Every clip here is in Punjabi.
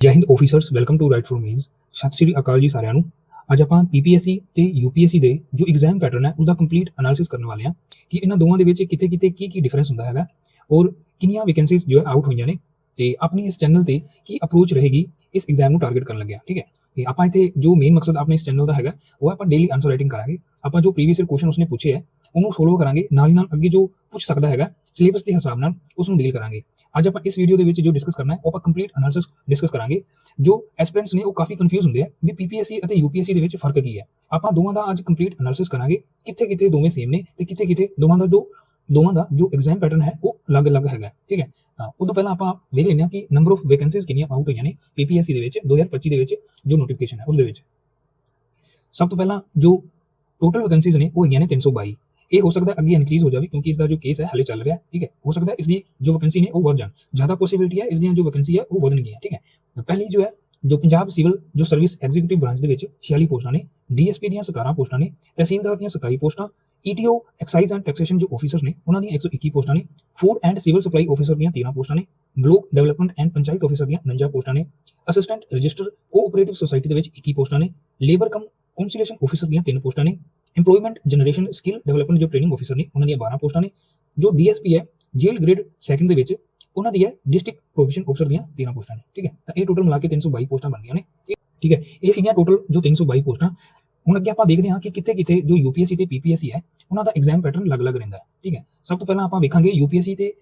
ਜੈ Hind officers welcome to right for means ਸਤਿ ਸ੍ਰੀ ਅਕਾਲ ਜੀ ਸਾਰਿਆਂ ਨੂੰ। ਅੱਜ ਆਪਾਂ ਪੀਪੀਐਸਸੀ ਤੇ ਯੂਪੀਐਸਸੀ ਦੇ ਜੋ ਐਗਜ਼ਾਮ ਪੈਟਰਨ ਹੈ ਉਸ ਦਾ ਕੰਪਲੀਟ ਐਨਾਲਿਸਿਸ ਕਰਨ ਵਾਲੇ ਹਾਂ ਕਿ ਇਹਨਾਂ ਦੋਵਾਂ ਦੇ ਵਿੱਚ ਕਿਤੇ ਕਿਤੇ ਕੀ ਕੀ ਡਿਫਰੈਂਸ ਹੁੰਦਾ ਹੈਗਾ ਔਰ ਕਿੰਨੀਆਂ ਵੈਕੈਂਸੀਜ਼ ਜੋ ਹੈ ਆਊਟ ਹੋਈਆਂ ਨੇ ਤੇ ਆਪਣੀ ਇਸ ਚੈਨਲ ਤੇ ਕੀ ਅਪਰੋਚ ਰਹੇਗੀ, ਇਸ ਐਗਜ਼ਾਮ ਨੂੰ ਟਾਰਗੇਟ ਕਰਨ ਲੱਗਿਆ, ਠੀਕ ਹੈ। ਤੇ ਆਪਾਂ ਇੱਥੇ ਜੋ ਮੇਨ ਮਕਸਦ ਆਪਣੇ ਇਸ ਚੈਨਲ ਦਾ ਹੈਗਾ, ਉਹ ਆਪਾਂ ਡੇਲੀ ਆਨਸਰ ਰਾਈਟਿੰਗ ਕਰਾਂਗੇ। ਆਪਾਂ ਜੋ ਪ੍ਰੀਵੀਅਸ ਕੁਐਸਚਨ ਉਸਨੇ ਪੁੱਛੇ ਹੈ, ਉਹਨੂੰ ਸੋਲਵ ਕਰਾਂਗੇ, ਨਾਲ ਹੀ ਨਾਲ ਅੱਗੇ ਜੋ ਪੁੱਛ ਸਕਦਾ ਹੈਗਾ ਸਿਲੇਬਸ ਦੇ ਹਿਸਾਬ ਨਾਲ ਉਸ ਨੂੰ ਡੀਲ ਕਰਾਂਗੇ। ਅੱਜ ਆਪਾਂ ਇਸ ਵੀਡੀਓ ਦੇ ਵਿੱਚ ਜੋ ਡਿਸਕਸ ਕਰਨਾ ਹੈ, ਉਹ ਆਪਾਂ ਕੰਪਲੀਟ ਐਨਾਲਿਸਿਸ ਡਿਸਕਸ ਕਰਾਂਗੇ, ਜੋ ਐਸਪੀਰੈਂਟਸ ਨੇ ਉਹ ਕਾਫੀ ਕਨਫਿਊਜ਼ ਹੁੰਦੇ ਆ ਵੀ ਪੀਪੀਐਸਸੀ ਅਤੇ ਯੂਪੀਐਸਸੀ ਦੇ ਵਿੱਚ ਫ਼ਰਕ ਕੀ ਹੈ। ਆਪਾਂ ਦੋਵਾਂ ਦਾ ਅੱਜ ਕੰਪਲੀਟ ਐਨਾਲਿਸਿਸ ਕਰਾਂਗੇ ਕਿੱਥੇ ਕਿੱਥੇ ਦੋਵੇਂ ਸੇਮ ਨੇ ਤੇ ਕਿੱਥੇ ਕਿੱਥੇ ਦੋਵਾਂ ਦਾ ਦੋ ਦੋਵਾਂ ਦਾ ਜੋ ਐਗਜ਼ਾਮ ਪੈਟਰਨ ਹੈ, ਉਹ ਅਲੱਗ-ਅਲੱਗ ਹੈਗਾ ਠੀਕ ਹੈ? ਤਾਂ ਉਦੋਂ ਪਹਿਲਾਂ ਆਪਾਂ ਵੇਖ ਲੈਂਦੇ ਹਾਂ ਕਿ ਨੰਬਰ ਆਫ ਵੈਕੈਂਸੀਜ਼ ਕਿੰਨੀਆਂ ਆਊਟ ਹੋਈਆਂ ਨੇ ਪੀਪੀਐਸਸੀ ਦੇ ਵਿੱਚ 2025 ਦੇ ਵਿੱਚ ਜੋ ਨੋਟੀਫਿਕੇਸ਼ਨ ਹੈ, ਉਸ ਦੇ ਵਿੱਚ। ਸਭ ਤੋਂ ਪਹਿਲਾਂ ਜੋ ਟੋਟਲ ਵੈਕੈਂਸੀਜ਼ ਨੇ, ਉਹ ਹੈਗੀਆਂ ਨੇ 322 ਇਹ ਹੋ ਸਕਦਾ ਅੱਗੇ ਇਨਕਰੀਜ਼ ਹੋ ਜਾਵੇ ਕਿਉਂਕਿ ਇਸ ਦਾ ਜੋ ਕੇਸ ਹੈ ਹਾਲੇ ਚੱਲ ਰਿਹਾ, ਠੀਕ ਹੈ। ਹੋ ਸਕਦਾ ਹੈ ਇਸ ਦੀ ਜੋ ਵੈਕੈਂਸੀ ਨੇ ਉਹ ਵੱਧ ਜਾਣ। ਜ਼ਿਆਦਾ ਪੋਸਿਬਿਲਿਟੀ ਹੈ ਇਸ ਦੀਆਂ ਜੋ ਵੈਕੈਂਸੀ ਹੈ ਉਹ ਵਧਣਗੀਆਂ, ਠੀਕ ਹੈ। ਪਹਿਲੀ ਜੋ ਹੈ, ਜੋ ਪੰਜਾਬ ਸਿਵਲ ਜੋ ਸਰਵਿਸ ਐਗਜ਼ੀਕਿਊਟਿਵ ਬ੍ਰਾਂਚ ਦੇ ਵਿੱਚ 46 ਪੋਸਟਾਂ ਨੇ ਡੀਐਸਪੀ ਦੀਆਂ 17 ਪੋਸਟਾਂ ਨੇ, ਤਹਿਸੀਲਦਾਰ ਦੀਆਂ 27 ਪੋਸਟਾਂ ਈਟੀਓ ਐਕਸਾਈਜ਼ ਐਂਡ ਟੈਕਸੇਸ਼ਨ ਜੋ ਆਫੀਸਰਸ ਨੇ, ਉਹਨਾਂ ਦੀਆਂ 121 ਪੋਸਟਾਂ ਨੇ food and civil supply officer ਦੀਆਂ 13 ਪੋਸਟਾਂ ਨੇ block development and panchayat officer ਦੀਆਂ 49 ਪੋਸਟਾਂ ਨੇ ਅਸਿਸਟੈਂਟ ਰਜਿਸਟਰ ਕੋਆਪਰੇਟਿਵ ਸੁਸਾਇਟੀ ਦੇ ਵਿੱਚ 21 ਪੋਸਟਾਂ ਨੇ ਲੇਬਰ ਕਮ ਕੌਂਸੂਲੇਸ਼ਨ ਆਫੀਸਰ ਦੀਆਂ 3 ਪੋਸਟਾਂ ਨੇ ਇੰਪਲੋਇਮੈਂਟ ਜਨਰੇਸ਼ਨ ਸਕਿੱਲ ਡਿਵੈਲਪਮੈਂਟ ਜੋ ਟ੍ਰੇਨਿੰਗ ਆਫੀਸਰ ਨੇ, ਉਹਨਾਂ ਦੀਆਂ 12 ਪੋਸਟਾਂ ਨੇ, ਜੋ ਡੀਐਸਪੀ ਹੈ ਜੇਲ ਗ੍ਰੇਡ ਸੈਕੰਡ ਦੇ ਵਿੱਚ, ਉਹਨਾਂ ਦੀ ਹੈ ਡਿਸਟ੍ਰਿਕਟ ਪ੍ਰੋਵੀਜ਼ਨ ਆਫੀਸਰ ਦੀਆਂ 13 ਪੋਸਟਾਂ ਨੇ, ਠੀਕ ਹੈ? ਤਾਂ ਇਹ ਟੋਟਲ ਮਿਲਾ ਕੇ 322 ਪੋਸਟਾਂ ਬਣਦੀਆਂ ਨੇ ਠੀਕ ਹੈ? ਇਹ ਸੀਗੀਆਂ ਟੋਟਲ ਜੋ 322 ਪੋਸਟਾਂ। ਹੁਣ ਅੱਗੇ ਆਪਾਂ ਦੇਖਦੇ ਹਾਂ ਕਿ ਕਿੱਥੇ ਕਿੱਥੇ ਜੋ ਯੂਪੀਐਸਸੀ ਤੇ ਪੀਪੀਐਸਸੀ ਹੈ, ਉਹਨਾਂ ਦਾ ਐਗਜ਼ਾਮ ਪੈਟਰਨ ਅਲੱਗ-ਅਲੱਗ ਰਹਿੰਦਾ ਹੈ, ਠੀਕ ਹੈ? ਸਭ ਤੋਂ ਪਹਿਲਾਂ ਆਪਾਂ ਵੇਖਾਂਗੇ ਯੂਪੀਐਸਸੀ ਤੇ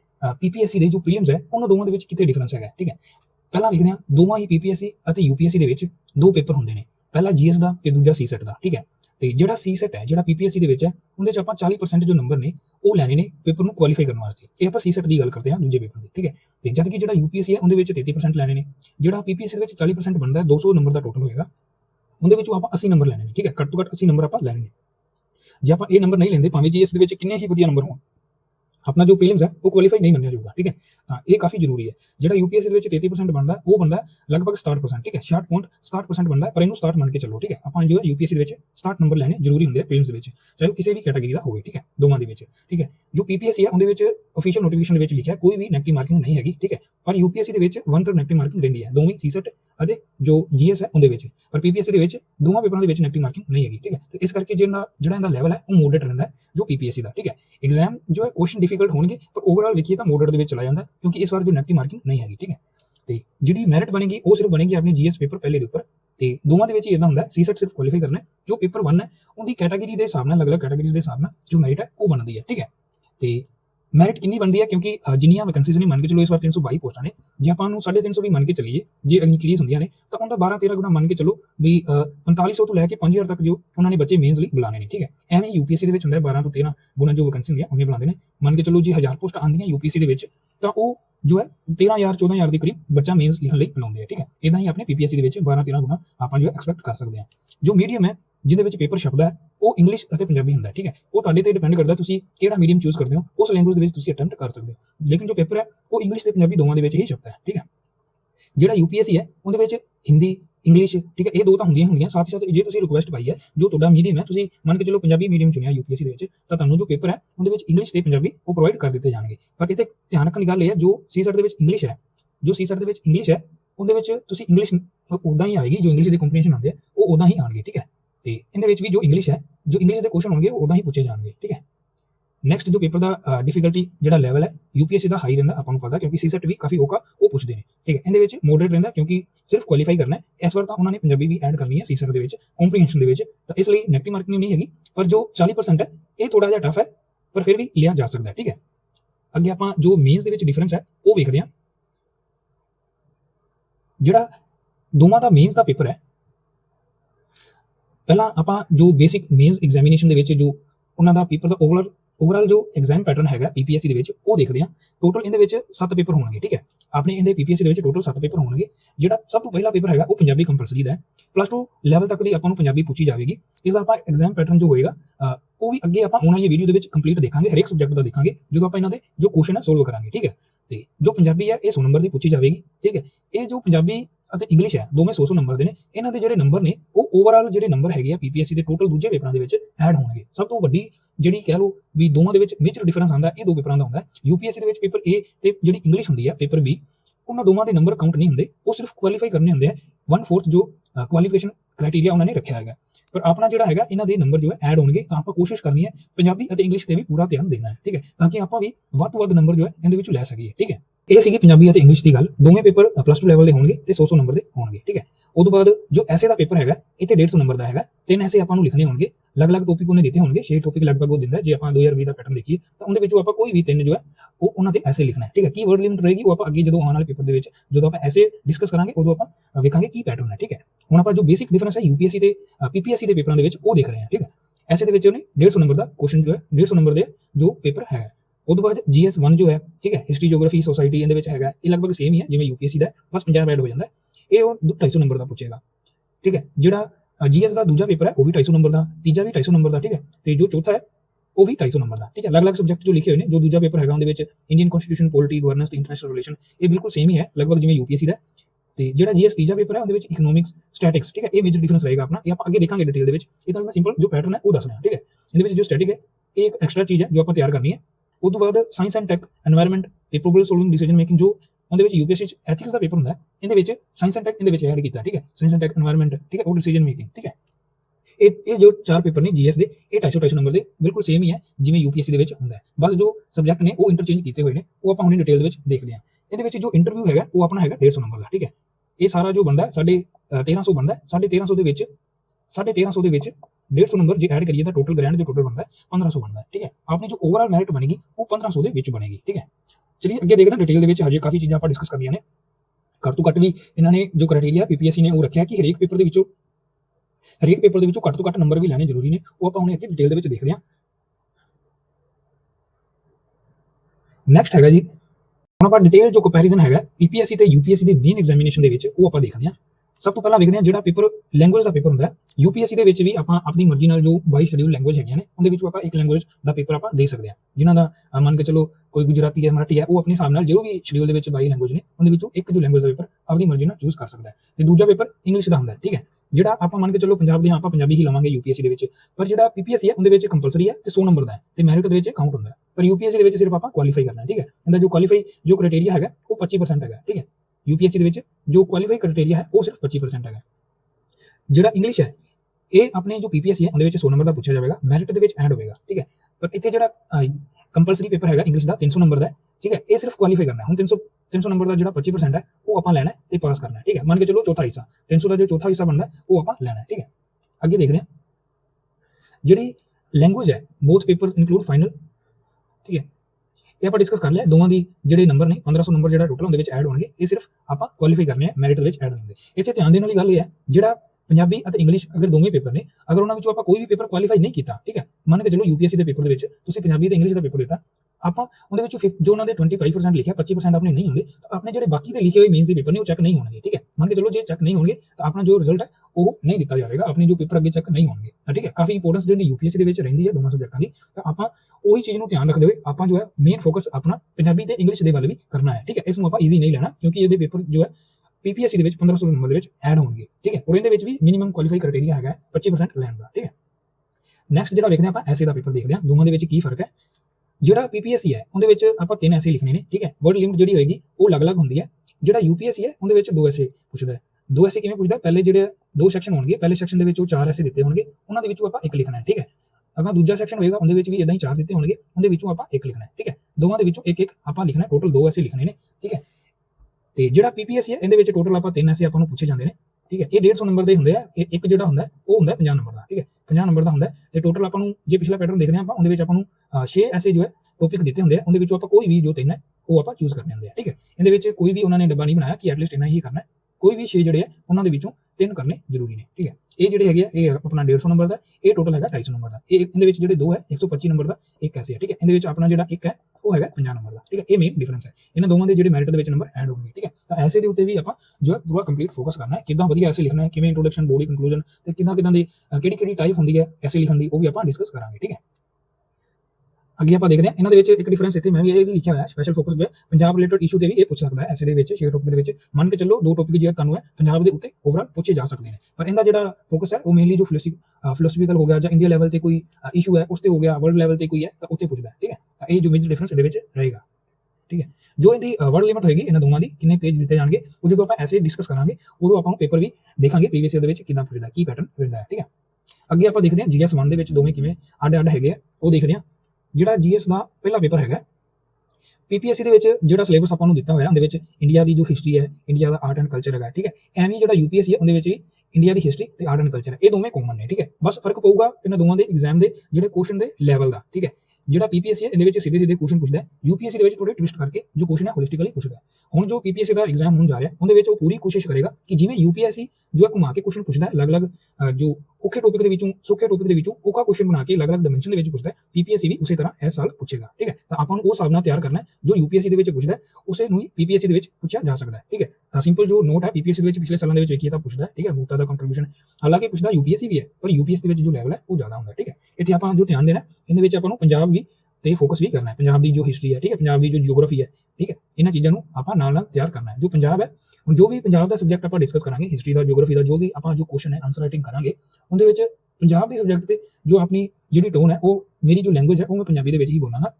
ਪੀਪੀਐਸਸੀ ਦੇ ਜੋ ਪ੍ਰੀਲਿਮਸ ਹੈ, ਉਹਨਾਂ ਦੋਵਾਂ ਦੇ ਵਿੱਚ ਕਿੱਥੇ ਡਿਫਰੈਂਸ ਹੈਗਾ ਠੀਕ ਹੈ? ਪਹਿਲਾਂ ਵੇਖਦੇ ਹਾਂ, ਦੋਵਾਂ ਹੀ ਪੀਪੀਐਸਸੀ ਅਤੇ ਯੂਪੀਐਸਸੀ ਦੇ ਵਿੱਚ ਦੋ ਪੇਪਰ ਹੁੰਦੇ ਨੇ, ਪਹਿਲਾ ਜੀਐਸ ਦਾ ਤੇ ਦੂਜਾ ਸੀਸੈਟ ਦਾ, ਠੀਕ ਹੈ? ਤੇ ਜਿਹੜਾ ਸੀਸੈਟ ਹੈ, ਜਿਹੜਾ ਪੀਪੀਐਸਸੀ ਦੇ ਵਿੱਚ ਹੈ, ਉਹਦੇ ਚ ਆਪਾਂ 40% ਜੋ ਨੰਬਰ ਨੇ, ਉਹ ਲੈਣੇ ਨੇ ਪੇਪਰ ਨੂੰ ਕੁਆਲੀਫਾਈ ਕਰਨ ਵਾਸਤੇ। ਇਹ ਆਪਾਂ ਸੀਸੈਟ ਦੀ ਗੱਲ ਕਰਦੇ ਹਾਂ, ਦੂਜੇ ਪੇਪਰ ਦੀ, ਠੀਕ ਹੈ? ਤੇ ਜਦ ਕਿ ਜਿਹੜਾ ਯੂਪੀਐਸਸੀ ਹੈ, ਉਹਦੇ ਵਿੱਚ 33% ਲੈਣੇ ਨੇ। ਜਿਹੜਾ ਪੀਪੀਐਸਸੀ ਦੇ ਵਿੱਚ 40% ਬਣਦਾ ਹੈ 200 ਨੰਬਰ ਦਾ ਟੋਟਲ ਹੋਏਗਾ। ਉਹਦੇ ਵਿੱਚੋਂ ਆਪਾਂ 80 ਨੰਬਰ ਲੈਣੇ ਨੇ, ਠੀਕ ਹੈ? ਘੱਟ ਤੋਂ ਘੱਟ 80 ਨੰਬਰ ਆਪਾਂ ਲੈਣੇ ਨੇ। ਜੇ ਆਪਾਂ ਇਹ ਨੰਬਰ ਨਹੀਂ ਲੈਂਦੇ, ਭਾਵੇਂ ਇਸ ਦੇ ਵਿੱਚ ਕਿੰਨੇ ਹੀ ਵਧੀਆ ਨੰਬਰ ਹੋਣ ਆਪਣਾ ਜੋ ਪ੍ਰੀਲਿਮਸ ਹੈ ਉਹ ਕੁਆਲੀਫਾਈ ਨਹੀਂ ਮੰਨਿਆ ਜਾਊਗਾ, ਠੀਕ ਹੈ? ਤਾਂ ਇਹ ਕਾਫੀ ਜ਼ਰੂਰੀ ਹੈ। ਜਿਹੜਾ ਯੂਪੀਐਸਸੀ ਦੇ ਵਿੱਚ 33% ਬਣਦਾ, ਉਹ ਬਣਦਾ ਲਗਭਗ 67% ਠੀਕ ਹੈ? 60.67% ਬਣਦਾ, ਪਰ ਇਹਨੂੰ 67 ਮੰਨ ਕੇ ਚੱਲੋ, ਠੀਕ ਹੈ? ਆਪਾਂ ਜੋ ਯੂਪੀਐਸਸੀ ਦੇ ਵਿੱਚ 67 ਨੰਬਰ ਲੈਣੇ ਜ਼ਰੂਰੀ ਹੁੰਦੇ ਆ ਪ੍ਰੀਲਿਮਸ ਦੇ ਵਿੱਚ, ਚਾਹੇ ਉਹ ਕਿਸੇ ਵੀ ਕੈਟਾਗਰੀ ਦਾ ਹੋਵੇ, ਠੀਕ ਹੈ? ਦੋਵਾਂ ਦੇ ਵਿੱਚ, ਠੀਕ ਹੈ? ਜੋ ਪੀਪੀਐਸਸੀ ਹੈ ਉਹਦੇ ਵਿੱਚ ਅਫੀਸ਼ੀਅਲ ਨੋਟੀਫਿਕੇਸ਼ਨ ਦੇ ਵਿੱਚ ਲਿਖਿਆ ਕੋਈ ਵੀ ਨੈਗੇਟਿਵ ਮਾਰਕਿੰਗ ਨਹੀਂ ਹੈਗੀ, ਠੀਕ ਹੈ? ਪਰ ਯੂਪੀਐਸਸੀ ਦੇ ਵਿੱਚ ਵਨ ਥਰਡ ਨੈਗੇਟਿਵ ਮਾਰਕਿੰਗ ਰਹਿੰਦੀ ਹੈ, ਦੋਵੇਂ ਸੀਸੈਟ ਅਤੇ ਜੋ ਜੀਐਸ ਹੈ ਉਹਦੇ ਵਿੱਚ। ਪਰ ਪੀਪੀਐਸਸੀ ਦੇ ਵਿੱਚ ਦੋਵਾਂ ਪੇਪਰਾਂ ਦੇ ਵਿੱਚ ਨੈਗੇਟਿਵ ਮਾਰਕਿੰਗ ਨਹੀਂ ਹੈਗੀ, ਠੀਕ ਹੈ? ਤੇ ਇਸ ਕਰਕੇ ਜਿਹੜਾ ਜਿਹੜਾ ਇਹਦਾ ਲੈਵਲ ਹੈ, ਉਹ ਮੋਡਰੇਟ ਰਹਿੰਦਾ ਹੈ, ਜੋ ਪੀਪੀਐਸਸੀ ਦਾ, ਠੀਕ ਹੈ? ਐਗਜ਼ਾਮ ਜੋ ਹੈ ਕੁਐਸਚਨ ਡਿਫਿਕਲਟ ਹੋਣਗੇ, ਪਰ ਓਵਰਆਲ ਵੇਖੀਏ ਤਾਂ ਮੋਡਰੇਟ ਦੇ ਵਿੱਚ ਚਲਾ ਜਾਂਦਾ ਕਿਉਂਕਿ ਇਸ ਵਾਰ ਜੋ ਨੈਗੇਟਿਵ ਮਾਰਕਿੰਗ ਨਹੀਂ ਹੈਗੀ, ਠੀਕ ਹੈ? ਤੇ ਜਿਹੜੀ ਮੈਰਿਟ ਬਣੇਗੀ, ਉਹ ਸਿਰਫ ਬਣੇਗੀ ਆਪਣੇ ਜੀਐਸ ਪੇਪਰ ਪਹਿਲੇ ਦੇ ਉੱਪਰ। ਤੇ ਦੋਵਾਂ ਦੇ ਵਿੱਚ ਹੀ ਇਦਾਂ ਹੁੰਦਾ ਸੀ ਸੀਸੈਟ ਸਿਰਫ ਕੁਆਲੀਫਾਈ ਕਰਨਾ ਜੋ ਪੇਪਰ 1 ਹੈ, ਉਹਦੀ ਕੈਟਾਗਰੀ ਦੇ ਹਿਸਾਬ ਨਾਲ, ਅਲੱਗ-ਅਲੱਗ ਕੈਟਾਗਰੀਜ਼ ਦੇ ਹਿਸਾਬ ਨਾਲ ਜੋ ਮੈਰਿਟ ਹੈ, ਉਹ ਬਣਦੀ ਹੈ, ਠੀਕ ਹੈ? ਤੇ ਮੈਰਿਟ ਕਿੰਨੀ ਬਣਦੀ ਹੈ? ਕਿਉਂਕਿ ਜਿੰਨੀਆਂ ਵੈਕੈਂਸੀਜ਼ ਨੇ ਮੰਨ ਕੇ ਚਲੋ ਇਸ ਵਾਰ 322 ਪੋਸਟਾਂ ਨੇ ਜੇ ਆਪਾਂ ਨੂੰ 350 ਵੀ ਮੰਨ ਕੇ ਚੱਲੀਏ ਜੇ ਇਨਕਰੀਜ਼ ਹੁੰਦੀਆਂ ਨੇ ਤਾਂ ਉਹਦਾ 12 13 ਗੁਣਾ ਮੰਨ ਕੇ ਚਲੋ ਵੀ ਅ, 4500 ਤੋਂ ਲੈ ਕੇ 5000 ਤੱਕ ਜੋ ਉਹਨਾਂ ਨੇ ਬੱਚੇ ਮੇਨਸ ਲਈ ਬੁਲਾਣੇ ਨੇ ਠੀਕ ਹੈ? ਐਵੇਂ ਯੂਪੀਐਸਸੀ ਦੇ ਵਿੱਚ ਹੁੰਦਾ ਹੈ 12 ਤੋਂ 13 ਗੁਣਾ ਜੋ ਵੈਕੈਂਸੀ ਹੁੰਦੀਆਂ ਉਹਨੇ ਬੁਲਾਉਂਦੇ ਨੇ। ਮੰਨ ਕੇ ਚਲੋ ਜੀ 1000 ਪੋਸਟਾਂ ਆਉਂਦੀਆਂ ਯੂਪੀਐਸਸੀ ਦੇ ਵਿੱਚ ਤਾਂ ਉਹ ਜੋ ਹੈ 13000 14000 ਦੇ ਕਰੀਬ ਬੱਚਾ ਮੇਨਸ ਲਿਖਣ ਲਈ ਬੁਲਾਉਂਦੇ ਆ ਠੀਕ ਹੈ? ਇਦਾਂ ਹੀ ਆਪਣੇ ਪੀਪੀਐਸਸੀ ਦੇ ਵਿੱਚ 12 13 ਗੁਣਾ ਆਪਾਂ ਜੋ ਐਕਸਪੈਕਟ ਕਰ ਸਕਦੇ ਹਾਂ। ਜੋ ਮੀਡੀਅਮ ਹੈ ਜਿਹਦੇ ਵਿੱਚ ਪੇਪਰ ਛਪਦਾ ਹੈ, ਉਹ ਇੰਗਲਿਸ਼ ਅਤੇ ਪੰਜਾਬੀ ਹੁੰਦਾ ਠੀਕ ਹੈ? ਉਹ ਤੁਹਾਡੇ ਤੇ ਡਿਪੈਂਡ ਕਰਦਾ ਤੁਸੀਂ ਕਿਹੜਾ ਮੀਡੀਅਮ ਚੂਜ਼ ਕਰਦੇ ਹੋ, ਉਸ ਲੈਂਗੁਏਜ ਦੇ ਵਿੱਚ ਤੁਸੀਂ ਅਟੈਂਪਟ ਕਰ ਸਕਦੇ ਹੋ। ਲੇਕਿਨ ਜੋ ਪੇਪਰ ਹੈ, ਉਹ ਇੰਗਲਿਸ਼ ਤੇ ਪੰਜਾਬੀ ਦੋਵਾਂ ਦੇ ਵਿੱਚ ਹੀ ਛਪਦਾ ਹੈ, ਠੀਕ ਹੈ? ਜਿਹੜਾ ਯੂਪੀਐਸਸੀ ਹੈ, ਉਹਦੇ ਵਿੱਚ ਹਿੰਦੀ ਇੰਗਲਿਸ਼ ਠੀਕ ਹੈ? ਇਹ ਦੋ ਤਾਂ ਹੁੰਦੀਆਂ ਹੁੰਦੀਆਂ, ਸਾਥ ਹੀ ਸਾਥ ਜੇ ਤੁਸੀਂ ਰਿਕੁਐਸਟ ਪਾਈ ਹੈ, ਜੋ ਤੁਹਾਡਾ ਮੀਡੀਅਮ ਹੈ, ਤੁਸੀਂ ਮੰਨ ਕੇ ਚਲੋ ਪੰਜਾਬੀ ਮੀਡੀਅਮ ਚੁਣਿਆ ਯੂਪੀਐਸਸੀ ਦੇ ਵਿੱਚ, ਤਾਂ ਤੁਹਾਨੂੰ ਜੋ ਪੇਪਰ ਹੈ, ਉਹਦੇ ਵਿੱਚ ਇੰਗਲਿਸ਼ ਤੇ ਪੰਜਾਬੀ ਉਹ ਪ੍ਰੋਵਾਈਡ ਕਰ ਦਿੱਤੇ ਜਾਣਗੇ। ਪਰ ਇੱਥੇ ਧਿਆਨ ਰੱਖਣ ਦੀ ਗੱਲ ਇਹ ਹੈ, ਜੋ ਸੀਸੈਟ ਦੇ ਵਿੱਚ ਇੰਗਲਿਸ਼ ਹੈ, ਜੋ ਸੀਸੈਟ ਦੇ ਵਿੱਚ ਇੰਗਲਿਸ਼ ਹੈ, ਉਹਦੇ ਵਿੱਚ ਤੁਸੀਂ ਇੰਗਲਿਸ਼ ਉਦਾਂ ਹੀ ਆਏਗੀ, ਜੋ ਇੰਗਲਿਸ਼ ਦੇ ਕੰਪਰੀਹੈਂਸ਼ਨ ਆਉਂਦੇ ਆ ਉਹ ਉਦਾਂ ਹੀ ਆਣਗੇ ਠੀਕ ਹੈ? ਤੇ ਇਹਦੇ ਵਿੱਚ ਵੀ ਜੋ ਇੰਗਲਿਸ਼ ਹੈ, ਜੋ ਇੰਗਲਿਸ਼ ਦੇ ਕੁਐਸਚਨ ਹੋਣਗੇ, ਉਹ ਉਦਾਂ ਹੀ ਪੁੱਛੇ ਜਾਣਗੇ, ਠੀਕ ਹੈ? ਨੈਕਸਟ ਜੋ ਪੇਪਰ ਦਾ ਡਿਫਿਕਲਟੀ ਜਿਹੜਾ ਲੈਵਲ ਹੈ ਯੂਪੀਐਸਸੀ ਦਾ ਹਾਈ ਰਹਿੰਦਾ, ਆਪਾਂ ਨੂੰ ਪਤਾ, ਕਿਉਂਕਿ ਸੀਸੈਟ ਵੀ ਕਾਫੀ ਔਖਾ, ਉਹ ਪੁੱਛਦੇ ਨੇ, ਠੀਕ ਹੈ? ਇਹਦੇ ਵਿੱਚ ਮੋਡਰੇਟ ਰਹਿੰਦਾ, ਕਿਉਂਕਿ ਸਿਰਫ ਕੁਆਲੀਫਾਈ ਕਰਨਾ ਹੈ, ਇਸ ਵਾਰ ਤਾਂ ਉਹਨਾਂ ਨੇ ਪੰਜਾਬੀ ਵੀ ਐਡ ਕਰਨੀ ਹੈ ਸੀਸੈਟ ਦੇ ਵਿੱਚ ਕੰਪਰੀਹੈਂਸ਼ਨ ਦੇ ਵਿੱਚ, ਤਾਂ ਇਸ ਲਈ ਨੈਗੇਟਿਵ ਮਾਰਕਿੰਗ ਨਹੀਂ ਹੈਗੀ, ਪਰ ਜੋ 40% ਹੈ, ਇਹ ਥੋੜਾ ਜਿਹਾ ਟਫ ਹੈ, ਪਰ ਫਿਰ ਵੀ ਲਿਆ ਜਾ ਸਕਦਾ ਠੀਕ ਹੈ? ਅੱਗੇ ਆਪਾਂ ਜੋ ਮੇਨਸ ਦੇ ਵਿੱਚ ਡਿਫਰੈਂਸ ਹੈ, ਉਹ ਵੇਖਦੇ ਹਾਂ। ਜਿਹੜਾ ਦੋਵਾਂ ਦਾ ਮੇਨਸ ਦਾ ਪੇਪਰ ਹੈ ਪਹਿਲਾਂ ਆਪਾਂ ਜੋ ਬੇਸਿਕ ਮੇਨਸ ਐਗਜ਼ਾਮੀਨੇਸ਼ਨ ਦੇ ਵਿੱਚ ਜੋ ਉਹਨਾਂ ਦਾ ਪੇਪਰ ਦਾ ਓਵਰਆਲ ਓਵਰਆਲ ਜੋ ਐਗਜ਼ਾਮ ਪੈਟਰਨ ਹੈਗਾ ਪੀਪੀਐਸਸੀ ਦੇ ਵਿੱਚ, ਉਹ ਦੇਖਦੇ ਹਾਂ। ਟੋਟਲ ਇਹਦੇ ਵਿੱਚ 7 ਪੇਪਰ ਹੋਣਗੇ, ਠੀਕ ਹੈ? ਆਪਣੇ ਇਹਦੇ ਪੀਪੀਐਸਸੀ ਦੇ ਵਿੱਚ ਟੋਟਲ 7 ਪੇਪਰ ਹੋਣਗੇ, ਜਿਹੜਾ ਸਭ ਤੋਂ ਪਹਿਲਾ ਪੇਪਰ ਹੈਗਾ ਉਹ ਪੰਜਾਬੀ ਕੰਪਲਸਰੀ ਦਾ ਹੈ। ਪਲੱਸ 2 ਲੈਵਲ ਤੱਕ ਦੀ ਆਪਾਂ ਨੂੰ ਪੰਜਾਬੀ ਪੁੱਛੀ ਜਾਵੇਗੀ। ਇਸ ਦਾ ਆਪਾਂ ਐਗਜ਼ਾਮ ਪੈਟਰਨ ਜੋ ਹੋਏਗਾ ਉਹ ਵੀ ਅੱਗੇ ਆਪਾਂ ਉਹਨਾਂ ਦੀ ਵੀਡੀਓ ਦੇ ਵਿੱਚ ਕੰਪਲੀਟ ਦੇਖਾਂਗੇ, ਹਰੇਕ ਸਬਜੈਕਟ ਦਾ ਦੇਖਾਂਗੇ, ਜਦੋਂ ਆਪਾਂ ਇਹਨਾਂ ਦੇ ਜੋ ਕੁਐਸਚਨ ਹੈ ਸੋਲਵ ਕਰਾਂਗੇ, ਠੀਕ ਹੈ? ਤੇ ਜੋ ਪੰਜਾਬੀ ਹੈ, ਇਹ 100 ਨੰਬਰ ਦੀ ਪੁੱਛੀ ਜਾਵੇਗੀ, ਠੀਕ ਹੈ? ਇਹ ਜੋ ਪੰਜਾਬੀ ਅਤੇ ਇੰਗਲਿਸ਼ ਹੈ, ਦੋਵੇਂ 100 100 ਨੰਬਰ ਦੇ ਨੇ। ਇਹਨਾਂ ਦੇ ਜਿਹੜੇ ਨੰਬਰ ਨੇ, ਉਹ ਓਵਰਆਲ ਜਿਹੜੇ ਨੰਬਰ ਹੈਗੇ ਆ ਪੀਪੀਐਸਸੀ ਦੇ ਟੋਟਲ ਦੂਜੇ ਪੇਪਰਾਂ ਦੇ ਵਿੱਚ ਐਡ ਹੋਣਗੇ। ਸਭ ਤੋਂ ਵੱਡੀ ਜਿਹੜੀ ਕਹਿ ਲਓ ਵੀ ਦੋਵਾਂ ਦੇ ਵਿੱਚ ਮੇਜਰ ਡਿਫਰੈਂਸ ਆਉਂਦਾ, ਇਹ ਦੋ ਪੇਪਰਾਂ ਦਾ ਹੁੰਦਾ ਯੂਪੀਐਸਸੀ ਦੇ ਵਿੱਚ ਪੇਪਰ A ਤੇ ਜਿਹੜੀ ਇੰਗਲਿਸ਼ ਹੁੰਦੀ ਹੈ ਪੇਪਰ B, ਉਹਨਾਂ ਦੋਵਾਂ ਦੇ ਨੰਬਰ ਕਾਊਂਟ ਨਹੀਂ ਹੁੰਦੇ। ਉਹ ਸਿਰਫ ਕੁਆਲੀਫਾਈ ਕਰਨੇ ਹੁੰਦੇ ਆ। 1/4 ਜੋ ਕੁਆਲੀਫਿਕੇਸ਼ਨ ਕ੍ਰਾਈਟੇਰੀਆ ਉਹਨਾਂ ਨੇ ਰੱਖਿਆ ਹੈਗਾ। ਪਰ ਆਪਣਾ ਜਿਹੜਾ ਹੈਗਾ, ਇਹਨਾਂ ਦੇ ਨੰਬਰ ਜੋ ਹੈ ਐਡ ਹੋਣਗੇ, ਤਾਂ ਆਪਾਂ ਕੋਸ਼ਿਸ਼ ਕਰਨੀ ਹੈ ਪੰਜਾਬੀ ਅਤੇ ਇੰਗਲਿਸ਼ ਤੇ ਵੀ ਪੂਰਾ ਧਿਆਨ ਦੇਣਾ ਹੈ, ਠੀਕ ਹੈ? ਤਾਂ ਕਿ ਆਪਾਂ ਵੀ ਵੱਧ ਤੋਂ ਵੱਧ ਨੰਬਰ ਜੋ ਹੈ, ਇਹਦੇ ਵਿੱਚੋਂ ਲੈ ਸਕੀਏ, ਠੀਕ ਹੈ? ਇਹ ਸੀਗੀ ਪੰਜਾਬੀ ਅਤੇ ਇੰਗਲਿਸ਼ ਦੀ ਗੱਲ। ਦੋਵੇਂ ਪੇਪਰ ਪਲੱਸ 2 ਲੈਵਲ ਦੇ ਹੋਣਗੇ ਤੇ 100 100 ਨੰਬਰ ਦੇ ਹੋਣਗੇ, ਠੀਕ ਹੈ? ਉਦੋਂ ਬਾਅਦ ਜੋ ਐਸੇ ਦਾ ਪੇਪਰ ਹੈਗਾ, ਇਹ ਤੇ 150 ਨੰਬਰ ਦਾ ਹੈਗਾ। ਤਿੰਨ ਐਸੇ ਆਪਾਂ ਨੂੰ ਲਿਖਣੇ ਹੋਣਗੇ। ਅਲੱਗ-ਅਲੱਗ ਟੌਪਿਕ ਉਹਨੇ ਦਿੱਤੇ ਹੋਣਗੇ। 6 ਟੌਪਿਕ ਲਗਭਗ ਉਹ ਦਿੰਦਾ ਜੇ ਆਪਾਂ 2020 ਦਾ ਪੈਟਰਨ ਦੇਖੀਏ, ਤਾਂ ਉਹਦੇ ਵਿੱਚੋਂ ਆਪਾਂ ਕੋਈ ਵੀ ਤਿੰਨ ਜੋ ਹੈ, ਉਹ ਉਹਨਾਂ ਤੇ ਐਸੇ ਲਿਖਣਾ ਹੈ, ਠੀਕ ਹੈ? ਕੀ ਵਰਡ ਲਿਮਿਟ ਰਹੇਗੀ, ਉਹ ਆਪਾਂ ਅੱਗੇ ਜਦੋਂ ਆਉਣ ਵਾਲੇ ਪੇਪਰ ਦੇ ਵਿੱਚ, ਜਦੋਂ ਆਪਾਂ ਐਸੇ ਡਿਸਕਸ ਕਰਾਂਗੇ, ਉਦੋਂ ਆਪਾਂ ਵੇਖਾਂਗੇ ਕੀ ਪੈਟਰਨ ਹੈ, ਠੀਕ ਹੈ? ਹੁਣ ਆਪਾਂ ਜੋ ਬੇਸਿਕ ਡਿਫਰੈਂਸ ਹੈ ਯੂਪੀਐਸਸੀ ਤੇ ਪੀਪੀਐਸਸੀ ਦੇ ਪੇਪਰਾਂ ਦੇ ਵਿੱਚ, ਉਹ ਦੇਖ ਰਹੇ ਹਾਂ, ਠੀਕ ਹੈ? ਐਸੇ ਦੇ ਵਿੱਚ ਉਹਨੇ 150 ਨੰਬਰ ਦਾ ਕੁਐਸਚਨ ਜੋ ਹੈ 150 ਨੰਬਰ ਦੇ ਜੋ ਪੇਪਰ ਹੈ। ਉਦੋਂ ਬਾਅਦ ਜੀਐਸ 1 ਜੋ ਹੈ, ਠੀਕ ਹੈ ਹਿਸਟਰੀ ਜੀਓਗ੍ਰਾਫੀ ਸੋਸਾਇਟੀ ਇਹਦੇ ਵਿੱਚ ਹੈਗਾ, ਇਹ ਲਗਭਗ ਸੇਮ ਹੀ ਹੈ, ਜਿਵੇਂ ਯੂਪੀਐਸਸੀ ਦਾ ਬਸ 50 ਐਡ ਹੋ ਜਾਂਦਾ ਇਹ ਉਹ 250 ਨੰਬਰ ਦਾ ਪੁੱਛੇਗਾ, ਠੀਕ ਹੈ, ਜਿਹੜਾ ਜੀਐਸ ਦਾ ਦੂਜਾ ਪੇਪਰ ਹੈ, ਉਹ ਵੀ 250 ਨੰਬਰ ਦਾ, ਤੀਜਾ ਵੀ 250 ਨੰਬਰ ਦਾ, ਠੀਕ ਹੈ, ਤੇ ਜੋ ਚੌਥਾ ਹੈ, ਉਹ ਵੀ 250 ਨੰਬਰ ਦਾ, ਠੀਕ ਹੈ, ਅਲੱਗ-ਅਲੱਗ ਸਬਜੈਕਟ ਜੋ ਲਿਖੇ ਹੋਏ ਨੇ, ਜੋ ਦੂਜਾ ਪੇਪਰ ਹੈਗਾ ਉਹਦੇ ਵਿੱਚ ਇੰਡੀਅਨ ਕਨਸਟੀਟਿਊਸ਼ਨ ਪੋਲਿਟੀ ਗਵਰਨੈਂਸ ਤੇ ਇੰਟਰਨੈਸ਼ਨਲ ਰਿਲੇਸ਼ਨ ਇਹ ਬਿਲਕੁਲ ਸੇਮ ਹੀ ਹੈ, ਲਗਭਗ ਜਿਵੇਂ ਯੂਪੀਐਸਸੀ ਦਾ ਹੈ। ਤੇ ਜਿਹੜਾ ਜੀਐਸ ਤੀਜਾ ਪੇਪਰ ਹੈ, ਉਹਦੇ ਵਿੱਚ ਇਕਨੋਮਿਕਸ ਸਟੈਟਿਕਸ ਠੀਕ ਹੈ, ਇਹ ਮੇਜਰ ਡਿਫਰੈਂਸ ਰਹੇਗਾ ਆਪਣਾ, ਇਹ ਆਪਾਂ ਅੱਗੇ ਦੇਖਾਂਗੇ ਡਿਟੇਲ ਦੇ ਵਿੱਚ, ਇਹ ਤਾਂ ਮੈਂ ਸਿੰਪਲ ਜੋ ਪੈਟਰਨ ਹੈ, ਉਹ ਦੱਸ ਰਿਹਾ ਠੀਕ ਹੈ, ਇਹਦੇ ਵਿੱਚ ਜੋ ਸਟੈਟਿਕ ਹੈ, ਇਹ ਇੱਕ ਐਕਸਟਰਾ ਚੀਜ਼ ਹੈ ਜੋ ਆਪਾਂ ਤਿਆਰ ਕਰਨੀ ਹੈ ਉਸ ਤੋਂ ਬਾਅਦ ਸਾਇੰਸ ਐਂਡ ਟੈਕ এনवायरमेंट ਤੇ ਪ੍ਰੋਬਲਮ ਸੋਲਵਿੰਗ ਡਿਸੀਜਨ ਮੇਕਿੰਗ ਜੋ ਉਹਦੇ ਵਿੱਚ ਯੂਪੀਐਸਸੀ ਚ ਐਥਿਕਸ ਦਾ ਪੇਪਰ ਹੁੰਦਾ, ਇਹਦੇ ਵਿੱਚ ਸਾਇੰਸ ਐਂਡ ਟੈਕ ਇਹਦੇ ਵਿੱਚ ਐਡ ਕੀਤਾ, ਠੀਕ ਹੈ? ਸਾਇੰਸ ਐਂਡ ਟੈਕ এনवायरमेंट ਠੀਕ ਹੈ? ਉਹ ਡਿਸੀਜਨ ਮੇਕਿੰਗ ਠੀਕ ਹੈ? ਇਹ ਇਹ ਜੋ ਚਾਰ ਪੇਪਰ ਨੇ ਜੀਐਸ ਦੇ, ਇਹ 250 ਨੰਬਰ ਦੇ ਬਿਲਕੁਲ ਸੇਮ ਹੀ ਹੈ, ਜਿਵੇਂ ਯੂਪੀਐਸਸੀ ਦੇ ਵਿੱਚ ਹੁੰਦਾ ਬਸ ਜੋ ਸਬਜੈਕਟ ਨੇ, ਉਹ ਇੰਟਰਚੇਂਜ ਕੀਤੇ ਹੋਏ ਨੇ, ਉਹ ਆਪਾਂ ਹੁਣੇ ਡਿਟੇਲ ਦੇ ਵਿੱਚ ਦੇਖਦੇ ਹਾਂ। ਇਹਦੇ ਵਿੱਚ ਜੋ ਇੰਟਰਵਿਊ ਹੈਗਾ, ਉਹ ਆਪਣਾ ਹੈਗਾ 150 ਨੰਬਰ ਦਾ, ਠੀਕ ਹੈ? ਇਹ ਸਾਰਾ ਜੋ ਬੰਦਾ ਸਾਡੇ 1300 ਬੰਦਾ ਸਾਡੇ 1300 ਦੇ ਵਿੱਚ 1350 ਦੇ ਵਿੱਚ 150 ਨੰਬਰ ਜੇ ਐਡ ਕਰੀਏ ਤਾਂ ਟੋਟਲ ਗ੍ਰੈਂਡ ਜੋ ਟੋਟਲ ਬਣਦਾ ਹੈ 1500 ਬਣਦਾ ਹੈ, ਠੀਕ ਹੈ? ਆਪਣੀ ਜੋ ਓਵਰਆਲ ਮੈਰਿਟ ਬਣੇਗੀ, ਉਹ 1500 ਦੇ ਵਿੱਚ ਬਣੇਗੀ, ਠੀਕ ਹੈ? ਚਲਿਏ ਅੱਗੇ ਦੇਖਦੇ ਹਾਂ ਡਿਟੇਲ ਦੇ ਵਿੱਚ ਹਜੇ ਕਾਫੀ ਚੀਜ਼ਾਂ ਆਪਾਂ ਡਿਸਕਸ ਕਰਨੀਆਂ ਨੇ। ਘੱਟ ਤੋਂ ਘੱਟ ਵੀ ਇਹਨਾਂ ਨੇ ਜੋ ਕ੍ਰਾਈਟੇਰੀਆ ਪੀਪੀਐਸਸੀ ਨੇ ਉਹ ਰੱਖਿਆ ਕਿ ਹਰੇਕ ਪੇਪਰ ਦੇ ਵਿੱਚੋਂ, ਹਰੇਕ ਪੇਪਰ ਦੇ ਵਿੱਚੋਂ ਘੱਟ ਤੋਂ ਘੱਟ ਨੰਬਰ ਵੀ ਲੈਣੇ ਜ਼ਰੂਰੀ ਨੇ, ਉਹ ਆਪਾਂ ਹੁਣ ਅੱਗੇ ਡਿਟੇਲ ਦੇ ਵਿੱਚ ਦੇਖਦੇ ਹਾਂ। ਨੈਕਸਟ ਹੈਗਾ ਜੀ, ਹੁਣ ਆਪਾਂ ਡਿਟੇਲ ਜੋ ਕੰਪੈਰੀਜ਼ਨ ਹੈਗਾ ਪੀਪੀਐਸਸੀ ਤੇ ਯੂਪੀਐਸਸੀ ਦੀ ਮੇਨ ਐਗਜ਼ਾਮੀਨੇਸ਼ਨ ਦੇ ਵਿੱਚ, ਉਹ ਆਪਾਂ ਦੇਖਦੇ ਹਾਂ। ਸਭ ਤੋਂ ਪਹਿਲਾਂ ਵੇਖਦੇ ਹਾਂ ਜਿਹੜਾ ਪੇਪਰ ਲੈਂਗੁਏਜ ਦਾ ਪੇਪਰ ਹੁੰਦਾ ਹੈ। ਯੂਪੀਐਸਸੀ ਦੇ ਵਿੱਚ ਵੀ ਆਪਾਂ ਆਪਣੀ ਮਰਜ਼ੀ ਨਾਲ ਜੋ 22 ਸ਼ਡਿਊਲ ਲੈਂਗੁਏਜ ਹੈਗੀਆਂ ਨੇ, ਉਹਦੇ ਵਿੱਚੋਂ ਆਪਾਂ ਇੱਕ ਲੈਂਗੁਏਜ ਦਾ ਪੇਪਰ ਆਪਾਂ ਦੇ ਸਕਦੇ ਹਾਂ। ਜਿਨ੍ਹਾਂ ਦਾ ਮੰਨ ਕੇ ਚਲੋ ਕੋਈ ਗੁਜਰਾਤੀ ਹੈ, ਮਰਾਠੀ ਹੈ, ਉਹ ਆਪਣੇ ਹਿਸਾਬ ਨਾਲ ਜੋ ਵੀ ਸ਼ਡਿਊਲ ਦੇ ਵਿੱਚ 22 ਲੈਂਗੁਏਜ ਨੇ, ਉਹਦੇ ਵਿੱਚੋਂ ਇੱਕ ਜੋ ਲੈਂਗੁਏਜ ਦਾ ਪੇਪਰ ਆਪਣੀ ਮਰਜ਼ੀ ਨਾਲ ਚੂਜ਼ ਕਰ ਸਕਦਾ ਹੈ। ਤੇ ਦੂਜਾ ਪੇਪਰ ਇੰਗਲਿਸ਼ ਦਾ ਹੁੰਦਾ ਹੈ, ਠੀਕ ਹੈ। ਜਿਹੜਾ ਆਪਾਂ ਮੰਨ ਕੇ ਚਲੋ ਪੰਜਾਬ ਦੇ ਹਾਂ, ਆਪਾਂ ਪੰਜਾਬੀ ਹੀ ਲਵਾਂਗੇ ਯੂਪੀਐਸਸੀ ਦੇ ਵਿੱਚ। ਪਰ ਜਿਹੜਾ ਪੀਪੀਐਸਸੀ ਹੈ, ਉਹਦੇ ਵਿੱਚ ਕੰਪਲਸਰੀ ਹੈ ਤੇ 100 ਨੰਬਰ ਦਾ ਹੈ ਤੇ ਮੈਰਿਟ ਦੇ ਵਿੱਚ ਕਾਊਂਟ ਹੁੰਦਾ ਹੈ। ਪਰ ਯੂਪੀਐਸਸੀ ਦੇ ਵਿੱਚ ਸਿਰਫ ਆਪਾਂ ਕੁਆਲੀਫਾਈ ਕਰਨਾ ਠੀਕ ਹੈ। ਇਹਦਾ ਜੋ ਕੁਆਲੀਫਾਈ ਜੋ ਕ੍ਰਾਈਟੇਰੀਆ ਹੈਗਾ, ਉਹ 25% ਹੈਗਾ, ਠੀਕ ਹੈ। ਯੂਪੀਐਸਸੀ ਦੇ ਵਿੱਚ ਜੋ ਕੁਆਲੀਫਾਈ ਕ੍ਰਾਈਟੇਰੀਆ ਹੈ, ਉਹ ਸਿਰਫ 25% ਹੈਗਾ। ਜਿਹੜਾ ਇੰਗਲਿਸ਼ ਹੈ, ਇਹ ਆਪਣੇ ਜੋ ਪੀਪੀਐਸਸੀ ਹੈ, ਉਹਦੇ ਵਿੱਚ 100 ਨੰਬਰ ਦਾ ਪੁੱਛਿਆ ਜਾਵੇਗਾ ਮੈਰਿਟ ਦੇ ਵਿੱਚ ਐਡ ਹੋਵੇਗਾ, ਠੀਕ ਹੈ। ਪਰ ਇੱਥੇ ਜਿਹੜਾ ਕੰਪਲਸਰੀ ਪੇਪਰ ਹੈਗਾ ਇੰਗਲਿਸ਼ ਦਾ 300 ਨੰਬਰ ਦਾ ਠੀਕ ਹੈ। ਇਹ ਸਿਰਫ ਕੁਆਲੀਫਾਈ ਕਰਨਾ ਹੈ। ਹੁਣ 300 300 ਨੰਬਰ ਦਾ ਜਿਹੜਾ 25% ਹੈ, ਉਹ ਆਪਾਂ ਲੈਣਾ ਹੈ ਤੇ ਪਾਸ ਕਰਨਾ ਠੀਕ ਹੈ। ਮੰਨ ਕੇ ਚਲੋ ਚੌਥਾ ਹਿੱਸਾ 300 ਦਾ ਜੋ ਚੌਥਾ ਹਿੱਸਾ ਬਣਦਾ, ਉਹ ਆਪਾਂ ਲੈਣਾ ਠੀਕ ਹੈ। ਅੱਗੇ ਦੇਖਦੇ ਹਾਂ। ਜਿਹੜੀ ਲੈਂਗੁਏਜ ਹੈ ਬੋਥ ਪੇਪਰ ਇਨਕਲੂਡ ਫਾਈਨਲ ਠੀਕ ਹੈ। ਇਹ ਆਪਾਂ ਡਿਸਕਸ ਕਰ ਲਿਆ, ਦੋਵਾਂ ਦੀ ਜਿਹੜੇ ਨੰਬਰ ਨੇ 1500 ਨੰਬਰ ਜਿਹੜਾ ਟੋਟਲ ਉਹਦੇ ਵਿੱਚ ਐਡ ਹੋਣਗੇ, ਇਹ ਸਿਰਫ ਆਪਾਂ ਕੁਆਲੀਫਾਈ ਕਰਨੇ ਆ ਮੈਰਿਟ ਦੇ ਵਿੱਚ ਐਡ ਨਹੀਂ ਹੁੰਦੇ ਇੱਥੇ ਧਿਆਨ ਦੇਣ ਵਾਲੀ ਗੱਲ ਇਹ ਹੈ, ਜਿਹੜਾ ਪੰਜਾਬੀ ਅਤੇ ਇੰਗਲਿਸ਼ ਅਗਰ ਦੋਵੇਂ ਪੇਪਰ ਨੇ, ਅਗਰ ਉਹਨਾਂ ਵਿੱਚੋਂ ਆਪਾਂ ਕੋਈ ਵੀ ਪੇਪਰ ਕੁਆਲੀਫਾਈ ਨਹੀਂ ਕੀਤਾ, ਠੀਕ ਹੈ, ਮੰਨ ਕੇ ਚਲੋ ਯੂਪੀਐਸਸੀ ਦੇ ਪੇਪਰ ਦੇ ਵਿੱਚ ਤੁਸੀਂ ਪੰਜਾਬੀ ਤੇ ਇੰਗਲਿਸ਼ ਦਾ ਪੇਪਰ ਦਿੱਤਾ ਆਪਾਂ ਉਹਦੇ ਵਿੱਚੋਂ ਫਿਫ- ਜੋ ਉਹਨਾਂ ਦੇ 25% ਲਿਖਿਆ 25% ਆਪਣੇ ਨਹੀਂ ਹੁੰਦੇ, ਤਾਂ ਆਪਣੇ ਜਿਹੜੇ ਬਾਕੀ ਦੇ ਲਿਖੇ ਹੋਏ ਮੇਨਸ ਦੇ ਪੇਪਰ ਨੇ, ਉਹ ਚੈੱਕ ਨਹੀਂ ਹੋਣਗੇ, ਠੀਕ ਹੈ? ਮੰਨ ਕੇ ਚਲੋ ਜੇ ਚੈੱਕ ਨਹੀਂ ਹੋਣਗੇ, ਤਾਂ ਆਪਣਾ ਜੋ ਰਿਜ਼ਲਟ ਹੈ, ਉਹ ਨਹੀਂ ਦਿੱਤਾ ਜਾਵੇਗਾ। ਆਪਣੇ ਜੋ ਪੇਪਰ ਅੱਗੇ ਚੈੱਕ ਨਹੀਂ ਹੋਣਗੇ ਠੀਕ ਹੈ? ਕਾਫੀ ਇੰਪੋਰਟੈਂਸ ਜਿਹੜੀ ਯੂਪੀਐਸਸੀ ਦੇ ਵਿੱਚ ਰਹਿੰਦੀ ਹੈ ਦੋਵਾਂ ਸਬਜੈਕਟਾਂ ਦੀ, ਤਾਂ ਆਪਾਂ ਉਹੀ ਚੀਜ਼ ਨੂੰ ਧਿਆਨ ਰੱਖਦੇ ਹੋਏ ਆਪਾਂ ਜੋ ਹੈ ਮੇਨ ਫੋਕਸ ਆਪਣਾ ਪੰਜਾਬੀ ਤੇ ਇੰਗਲਿਸ਼ ਦੇ ਵੱਲ ਵੀ ਕਰਨਾ ਹੈ, ਠੀਕ ਹੈ? ਇਸ ਨੂੰ ਆਪਾਂ ਈਜ਼ੀ ਨਹੀਂ ਲੈਣਾ, ਕਿਉਂਕਿ ਇਹਦੇ ਪੇਪਰ ਜੋ ਹੈ ਪੀਪੀਐਸਸੀ ਦੇ ਵਿੱਚ 1500 ਨੰਬਰ ਦੇ ਵਿੱਚ ਐਡ ਹੋਣਗੇ, ਠੀਕ ਹੈ? ਔਰ ਇਹਦੇ ਵਿੱਚ ਵੀ ਮਿਨੀਮਮ ਕੁਆਲੀਫਾਈ ਕ੍ਰਾਈਟੇਰੀਆ ਹੈਗਾ ਹੈ 25% ਲੈਣ ਦਾ, ਠੀਕ ਹੈ? ਨੈਕਸਟ ਜਿਹੜਾ ਵੇਖਦੇ ਹਾਂ ਆਪਾਂ ਐਸੇ ਦਾ ਪੇਪਰ ਦੇਖਦੇ ਹਾਂ, ਦੋਵਾਂ ਦੇ ਵਿੱਚ ਕੀ ਫ਼ਰਕ ਹੈ? ਜਿਹੜਾ ਪੀਪੀਐਸਸੀ ਹੈ, ਉਹਦੇ ਵਿੱਚ ਆਪਾਂ ਤਿੰਨ ਐਸੇ ਲਿਖਣੇ ਨੇ, ਠੀਕ ਹੈ? ਵਰਡ ਲਿਮਟ ਜਿਹੜੀ ਹੋਏਗੀ, ਉਹ ਅਲੱਗ-ਅਲੱਗ ਹੁੰਦੀ ਹੈ। ਜਿਹੜਾ ਯੂਪੀਐਸਸੀ ਹੈ, ਉਹਦੇ ਵਿੱਚ ਦੋ ਐਸੇ ਪੁੱਛਦਾ ਹੈ। ਦੋ ਐਸੇ ਕਿਵੇਂ ਪੁੱਛਦਾ ਪਹਿਲੇ ਜਿਹੜੇ ਦੋ ਸੈਕਸ਼ਨ ਹੋਣਗੇ, ਪਹਿਲੇ ਸੈਕਸ਼ਨ ਦੇ ਵਿੱਚ ਉਹ ਚਾਰ ਐਸੇ ਦਿੱਤੇ ਹੋਣਗੇ, ਉਹਨਾਂ ਦੇ ਵਿੱਚੋਂ ਆਪਾਂ ਇੱਕ ਲਿਖਣਾ ਹੈ, ਠੀਕ ਹੈ? ਅਗਰ ਦੂਜਾ ਸੈਕਸ਼ਨ ਹੋਏਗਾ, ਉਹਦੇ ਵਿੱਚ ਵੀ ਇਦਾਂ ਹੀ ਚਾਰ ਦਿੱਤੇ ਹੋਣਗੇ, ਉਹਦੇ ਵਿੱਚੋਂ ਆਪਾਂ ਇੱਕ ਲਿਖਣਾ ਹੈ, ਠੀਕ ਹੈ? ਦੋਵਾਂ ਦੇ ਵਿੱਚੋਂ ਇੱਕ ਇੱਕ ਆਪਾਂ ਲਿਖਣਾ ਟੋਟਲ ਦੋ ਐਸੇ ਲਿਖਣੇ ਨੇ, ਠੀਕ ਹੈ? ਤੇ ਜਿਹੜਾ ਪੀਪੀਐਸਸੀ ਹੈ, ਇਹਦੇ ਵਿੱਚ ਟੋਟਲ ਆਪਾਂ ਤਿੰਨ ਐਸੇ ਆਪਾਂ ਨੂੰ ਪੁੱਛੇ ਜਾਂਦੇ ਨੇ। ਠੀਕ ਹੈ, ਇਹ 150 ਨੰਬਰ ਦੇ ਹੁੰਦੇ ਆ ਇੱਕ ਜਿਹੜਾ ਹੁੰਦਾ, ਉਹ ਹੁੰਦਾ ਹੈ 50 ਨੰਬਰ ਦਾ, ਠੀਕ ਹੈ 50 ਨੰਬਰ ਦਾ ਹੁੰਦਾ ਹੈ, ਤੇ ਟੋਟਲ ਆਪਾਂ ਨੂੰ ਜੇ ਪਿਛਲਾ ਪੈਟਰਨ ਦੇਖਦੇ ਹਾਂ ਆਪਾਂ, ਉਹਦੇ ਵਿੱਚ ਆਪਾਂ ਨੂੰ 6 ਐਸੇ ਜੋ ਹੈ ਟੌਪਿਕ ਦਿੱਤੇ ਹੁੰਦੇ ਆ, ਉਹਦੇ ਵਿੱਚੋਂ ਆਪਾਂ ਕੋਈ ਵੀ ਜੋ ਤਿੰਨ ਹੈ, ਉਹ ਆਪਾਂ ਚੂਜ਼ ਕਰਨੇ ਹੁੰਦੇ ਆ, ਠੀਕ ਹੈ। ਇਹਦੇ ਵਿੱਚ ਕੋਈ ਵੀ ਉਹਨਾਂ ਨੇ ਡੱਬਾ ਨਹੀਂ ਬਣਾਇਆ ਕਿ ਐਟਲੀਸਟ ਇਹਨਾਂ ਹੀ ਕਰਨਾ ਕੋਈ ਵੀ 6 ਜਿਹੜੇ ਆ ਉਹਨਾਂ ਦੇ ਵਿੱਚੋਂ ਤਿੰਨ ਕਰਨੇ ਜ਼ਰੂਰੀ ਨੇ, ਠੀਕ ਹੈ? ਇਹ ਜਿਹੜੇ ਹੈਗੇ ਆ, ਇਹ ਆਪਣਾ 150 ਨੰਬਰ ਦਾ, ਇਹ ਟੋਟਲ ਹੈਗਾ 250 ਨੰਬਰ ਦਾ। ਇਹ ਇਹਦੇ ਵਿੱਚ ਜਿਹੜੇ ਦੋ ਹੈ 125 ਨੰਬਰ ਦਾ, ਇੱਕ ਐਸੇ ਹੈ, ਠੀਕ ਹੈ? ਇਹਦੇ ਵਿੱਚ ਆਪਣਾ ਜਿਹੜਾ ਇੱਕ ਹੈ, ਉਹ ਹੈਗਾ 50 ਨੰਬਰ ਦਾ, ਠੀਕ ਹੈ? ਇਹ ਮੇਨ ਡਿਫਰੈਂਸ ਹੈ। ਇਹਨਾਂ ਦੋਵਾਂ ਦੇ ਜਿਹੜੇ ਮੈਰਿਟ ਦੇ ਵਿੱਚ ਨੰਬਰ ਐਡ ਹੋਣਗੇ, ਠੀਕ ਹੈ? ਤਾਂ ਐਸੇ ਦੇ ਉੱਤੇ ਵੀ ਆਪਾਂ ਜੋ ਹੈ ਪੂਰਾ ਕੰਪਲੀਟ ਫੋਕਸ ਕਰਨਾ ਹੈ, ਕਿੱਦਾਂ ਵਧੀਆ ਐਸੇ ਲਿਖਣਾ ਹੈ, ਕਿਵੇਂ ਇੰਟਰੋਡਕਸ਼ਨ ਬੋਡੀ ਕੰਕਲੂਜਨ ਤੇ ਕਿੱਦਾਂ ਕਿੱਦਾਂ ਦੀ ਕਿਹੜੀ ਕਿਹੜੀ ਟਾਈਪ ਹੁੰਦੀ ਹੈ ਐਸੇ ਲਿਖਣ ਦੀ, ਉਹ ਵੀ ਆਪਾਂ ਡਿਸਕਸ ਕਰਾਂਗੇ, ਠੀਕ ਹੈ? ਅੱਗੇ ਆਪਾਂ ਦੇਖਦੇ ਹਾਂ, ਇਹਨਾਂ ਦੇ ਵਿੱਚ ਇੱਕ ਡਿਫਰੈਂਸ ਇੱਥੇ ਮੈਂ ਵੀ ਇਹ ਵੀ ਲਿਖਿਆ ਹੋਇਆ ਸਪੈਸ਼ਲ ਫੋਕਸ ਜੋ ਹੈ, ਪੰਜਾਬ ਰਿਲੇਟਡ ਇਸ਼ੂ ਤੇ ਵੀ ਇਹ ਪੁੱਛ ਸਕਦਾ ਹੈ ਐਸੇ ਦੇ ਵਿੱਚ ਸ਼ੇਅਰ ਟੌਪਿਕ ਦੇ ਵਿੱਚ, ਮੰਨ ਕੇ ਚੱਲੋ ਦੋ ਟੌਪਿਕ ਜੇ ਤੁਹਾਨੂੰ ਹੈ, ਪੰਜਾਬ ਦੇ ਉੱਤੇ ਓਵਰਆਲ ਪੁੱਛੇ ਜਾ ਸਕਦੇ ਨੇ। ਪਰ ਇਹਦਾ ਜਿਹੜਾ ਫੋਕਸ ਹੈ, ਉਹ ਮੇਨਲੀ ਜੋ ਫਿਲੋਸਫੀਕਲ ਹੋ ਗਿਆ ਜਾਂ ਇੰਡੀਆ ਲੈਵਲ ਤੇ ਕੋਈ ਇਸ਼ੂ ਹੈ, ਉਸ ਤੇ ਹੋ ਗਿਆ ਵਰਲਡ ਲੈਵਲ ਤੇ ਕੋਈ ਹੈ, ਤਾਂ ਉੱਥੇ ਪੁੱਛਦਾ ਠੀਕ ਹੈ? ਤਾਂ ਇਹ ਜੋ ਮੇਜਰ ਡਿਫਰੈਂਸ ਇਹਦੇ ਵਿੱਚ ਰਹੇਗਾ, ਠੀਕ ਹੈ? ਜੋ ਇਹਦੀ ਵਰਡ ਲਿਮਟ ਹੋਏਗੀ, ਇਹਨਾਂ ਦੋਵਾਂ ਦੀ, ਕਿੰਨੇ ਪੇਜ ਦਿੱਤੇ ਜਾਣਗੇ, ਉਹ ਜਦੋਂ ਆਪਾਂ ਐਸੇ ਡਿਸਕਸ ਕਰਾਂਗੇ, ਉਦੋਂ ਆਪਾਂ ਨੂੰ ਪੇਪਰ ਵੀ ਦੇਖਾਂਗੇ ਪ੍ਰੀਵੀਅਸ ਈਅਰ ਦੇ ਵਿੱਚ ਕਿਦਾਂ ਪੁੱਛਦਾ ਕੀ ਪੈਟਰਨ ਰਹਿੰਦਾ ਹੈ, ਠੀਕ ਹੈ? ਅੱਗੇ ਆਪਾਂ ਦੇਖਦੇ ਹਾਂ ਜੀਐਸ 1 ਦੇ ਵਿੱਚ ਦੋਵੇਂ ਕਿਵੇਂ ਅੱਡ ਅੱਡ ਹੈਗੇ ਆ, ਉਹ ਦੇਖਦੇ ਹਾਂ। ਜਿਹੜਾ ਜੀਐਸ ਦਾ ਪਹਿਲਾ ਪੇਪਰ ਹੈਗਾ। ਪੀਪੀਐਸਸੀ ਦੇ ਵਿੱਚ ਜਿਹੜਾ ਸਿਲੇਬਸ ਆਪਾਂ ਨੂੰ ਦਿੱਤਾ ਹੋਇਆ, ਉਹਦੇ ਵਿੱਚ ਇੰਡੀਆ ਦੀ ਜੋ ਹਿਸਟਰੀ ਹੈ ਇੰਡੀਆ ਦਾ ਆਰਟ ਐਂਡ ਕਲਚਰ ਹੈਗਾ, ਠੀਕ ਹੈ। ਐਵੇਂ ਹੀ ਜਿਹੜਾ ਯੂਪੀਐਸਸੀ ਹੈ, ਉਹਦੇ ਵਿੱਚ ਵੀ ਇੰਡੀਆ ਦੀ ਹਿਸਟਰੀ ਤੇ ਆਰਟ ਐਂਡ ਕਲਚਰ ਇਹ ਦੋਵੇਂ ਕਾਮਨ ਨੇ, ਠੀਕ ਹੈ। ਬਸ ਫ਼ਰਕ ਪਊਗਾ ਇਹਨਾਂ ਦੋਵਾਂ ਦੇ ਐਗਜ਼ਾਮ ਦੇ ਜਿਹੜੇ ਕੁਐਸਚਨ ਦੇ ਲੈਵਲ ਦਾ, ਠੀਕ ਹੈ। ਜਿਹੜਾ ਪੀਪੀਐਸਸੀ ਹੈ, ਇਹਦੇ ਵਿੱਚ ਸਿੱਧੇ ਸਿੱਧੇ ਕੁਐਸਚਨ ਪੁੱਛਦਾ ਹੈ। ਯੂਪੀਐਸਸੀ ਦੇ ਵਿੱਚ ਥੋੜੇ ਟਵਿਸਟ ਕਰਕੇ ਜੋ ਕੁਐਸਚਨ ਹੈ ਹੋਲਿਸਟਿਕਲੀ ਪੁੱਛਦਾ ਹੁਣ ਜੋ ਪੀਪੀਐਸਸੀ ਦਾ ਐਗਜ਼ਾਮ ਹੋਣ ਜਾ ਰਿਹਾ, ਉਹਦੇ ਵਿੱਚ ਉਹ ਪੂਰੀ ਕੋਸ਼ਿਸ਼ ਕਰੇਗਾ ਕਿ ਜਿਵੇਂ ਯੂਪੀਐਸਸੀ ਜੋ ਹੈ ਘੁਮਾ ਕੇ ਕੁਐਸਚਨ ਪੁੱਛਦਾ ਹੈ, ਅਲੱਗ-ਅਲੱਗ ਜੋ ਔਖੇ ਟੌਪਿਕ ਦੇ ਵਿੱਚੋਂ, ਸੌਖੇ ਟੌਪਿਕ ਦੇ ਵਿੱਚੋਂ ਔਖਾ ਕੁਐਸਚਨ ਬਣਾ ਕੇ ਅਲੱਗ-ਅਲੱਗ ਡਾਈਮੈਂਸ਼ਨ ਦੇ ਵਿੱਚ ਪੁੱਛਦਾ ਹੈ। ਪੀਪੀਐਸਸੀ ਵੀ ਉਸੇ ਤਰ੍ਹਾਂ ਇਸ ਸਾਲ ਪੁੱਛੇਗਾ, ਠੀਕ ਹੈ? ਤਾਂ ਆਪਾਂ ਨੂੰ ਉਹ ਹਿਸਾਬ ਨਾਲ ਤਿਆਰ ਕਰਨਾ ਹੈ, ਜੋ ਯੂਪੀਐਸਸੀ ਦੇ ਵਿੱਚ ਪੁੱਛਦਾ ਹੈ, ਉਸੇ ਨੂੰ ਹੀ ਪੀਪੀਐਸਸੀ ਦੇ ਵਿੱਚ ਪੁੱਛਿਆ ਜਾ ਸਕਦਾ ਹੈ, ਠੀਕ ਹੈ? ਤਾਂ ਸਿੰਪਲ ਜੋ ਨੋਟ ਹੈ ਪੀਪੀਐਸਸੀ ਦੇ ਵਿੱਚ ਪਿਛਲੇ ਸਾਲਾਂ ਦੇ ਵਿੱਚ ਵੇਖੀਏ ਤਾਂ ਪੁੱਛਦਾ ਹੈ, ਠੀਕ ਹੈ? ਬੂਟਾ ਦਾ ਕੰਟਰੀਬਿਊਸ਼ਨ ਹਾਲਾਂਕਿ ਪੁੱਛਦਾ ਯੂਪੀਐਸਸੀ ਵੀ ਹੈ, ਪਰ ਯੂਪੀਐਸਸੀ ਦੇ ਵਿੱਚ ਜੋ ਲੈਵਲ ਹੈ ਉਹ ਜ਼ਿਆਦਾ ਹੁੰਦਾ ਠੀਕ ਹੈ? ਇੱਥੇ ਆਪਾਂ ਜੋ ਧਿਆਨ ਦੇਣਾ ਇਹਦੇ ਵਿੱਚ ਆਪਾਂ ਨੂੰ ਪੰਜਾਬ ਵੀ ਤੇ ਫੋਕਸ ਵੀ ਕਰਨਾ ਹੈ। ਪੰਜਾਬ ਦੀ ਜੋ ਹਿਸਟਰੀ ਹੈ, ਠੀਕ ਹੈ? ਪੰਜਾਬ ਦੀ ਜੋ ਜੀਓਗ੍ਰਾਫੀ ਹੈ, ਠੀਕ ਹੈ? ਇਹਨਾਂ ਚੀਜ਼ਾਂ ਨੂੰ ਆਪਾਂ ਨਾਲ ਨਾਲ ਤਿਆਰ ਕਰਨਾ ਹੈ। ਜੋ ਪੰਜਾਬ ਹੈ, ਹੁਣ ਜੋ ਵੀ ਪੰਜਾਬ ਦਾ ਸਬਜੈਕਟ ਆਪਾਂ ਡਿਸਕਸ ਕਰਾਂਗੇ ਹਿਸਟਰੀ ਦਾ ਜੀਓਗ੍ਰਾਫੀ ਦਾ, ਜੋ ਵੀ ਆਪਾਂ ਜੋ ਕੁਐਸਚਨ ਹੈ ਆਨਸਰ ਰਾਈਟਿੰਗ ਕਰਾਂਗੇ, ਉਹਦੇ ਵਿੱਚ ਪੰਜਾਬ ਦੇ ਸਬਜੈਕਟ ਤੇ ਜੋ ਆਪਣੀ ਜਿਹੜੀ ਟੋਨ ਹੈ, ਉਹ ਮੇਰੀ ਜੋ ਲੈਂਗੁਏਜ ਹੈ, ਉਹ ਮੈਂ ਪੰਜਾਬੀ ਦੇ ਵਿੱਚ ਹੀ ਬੋਲਾਂਗਾ।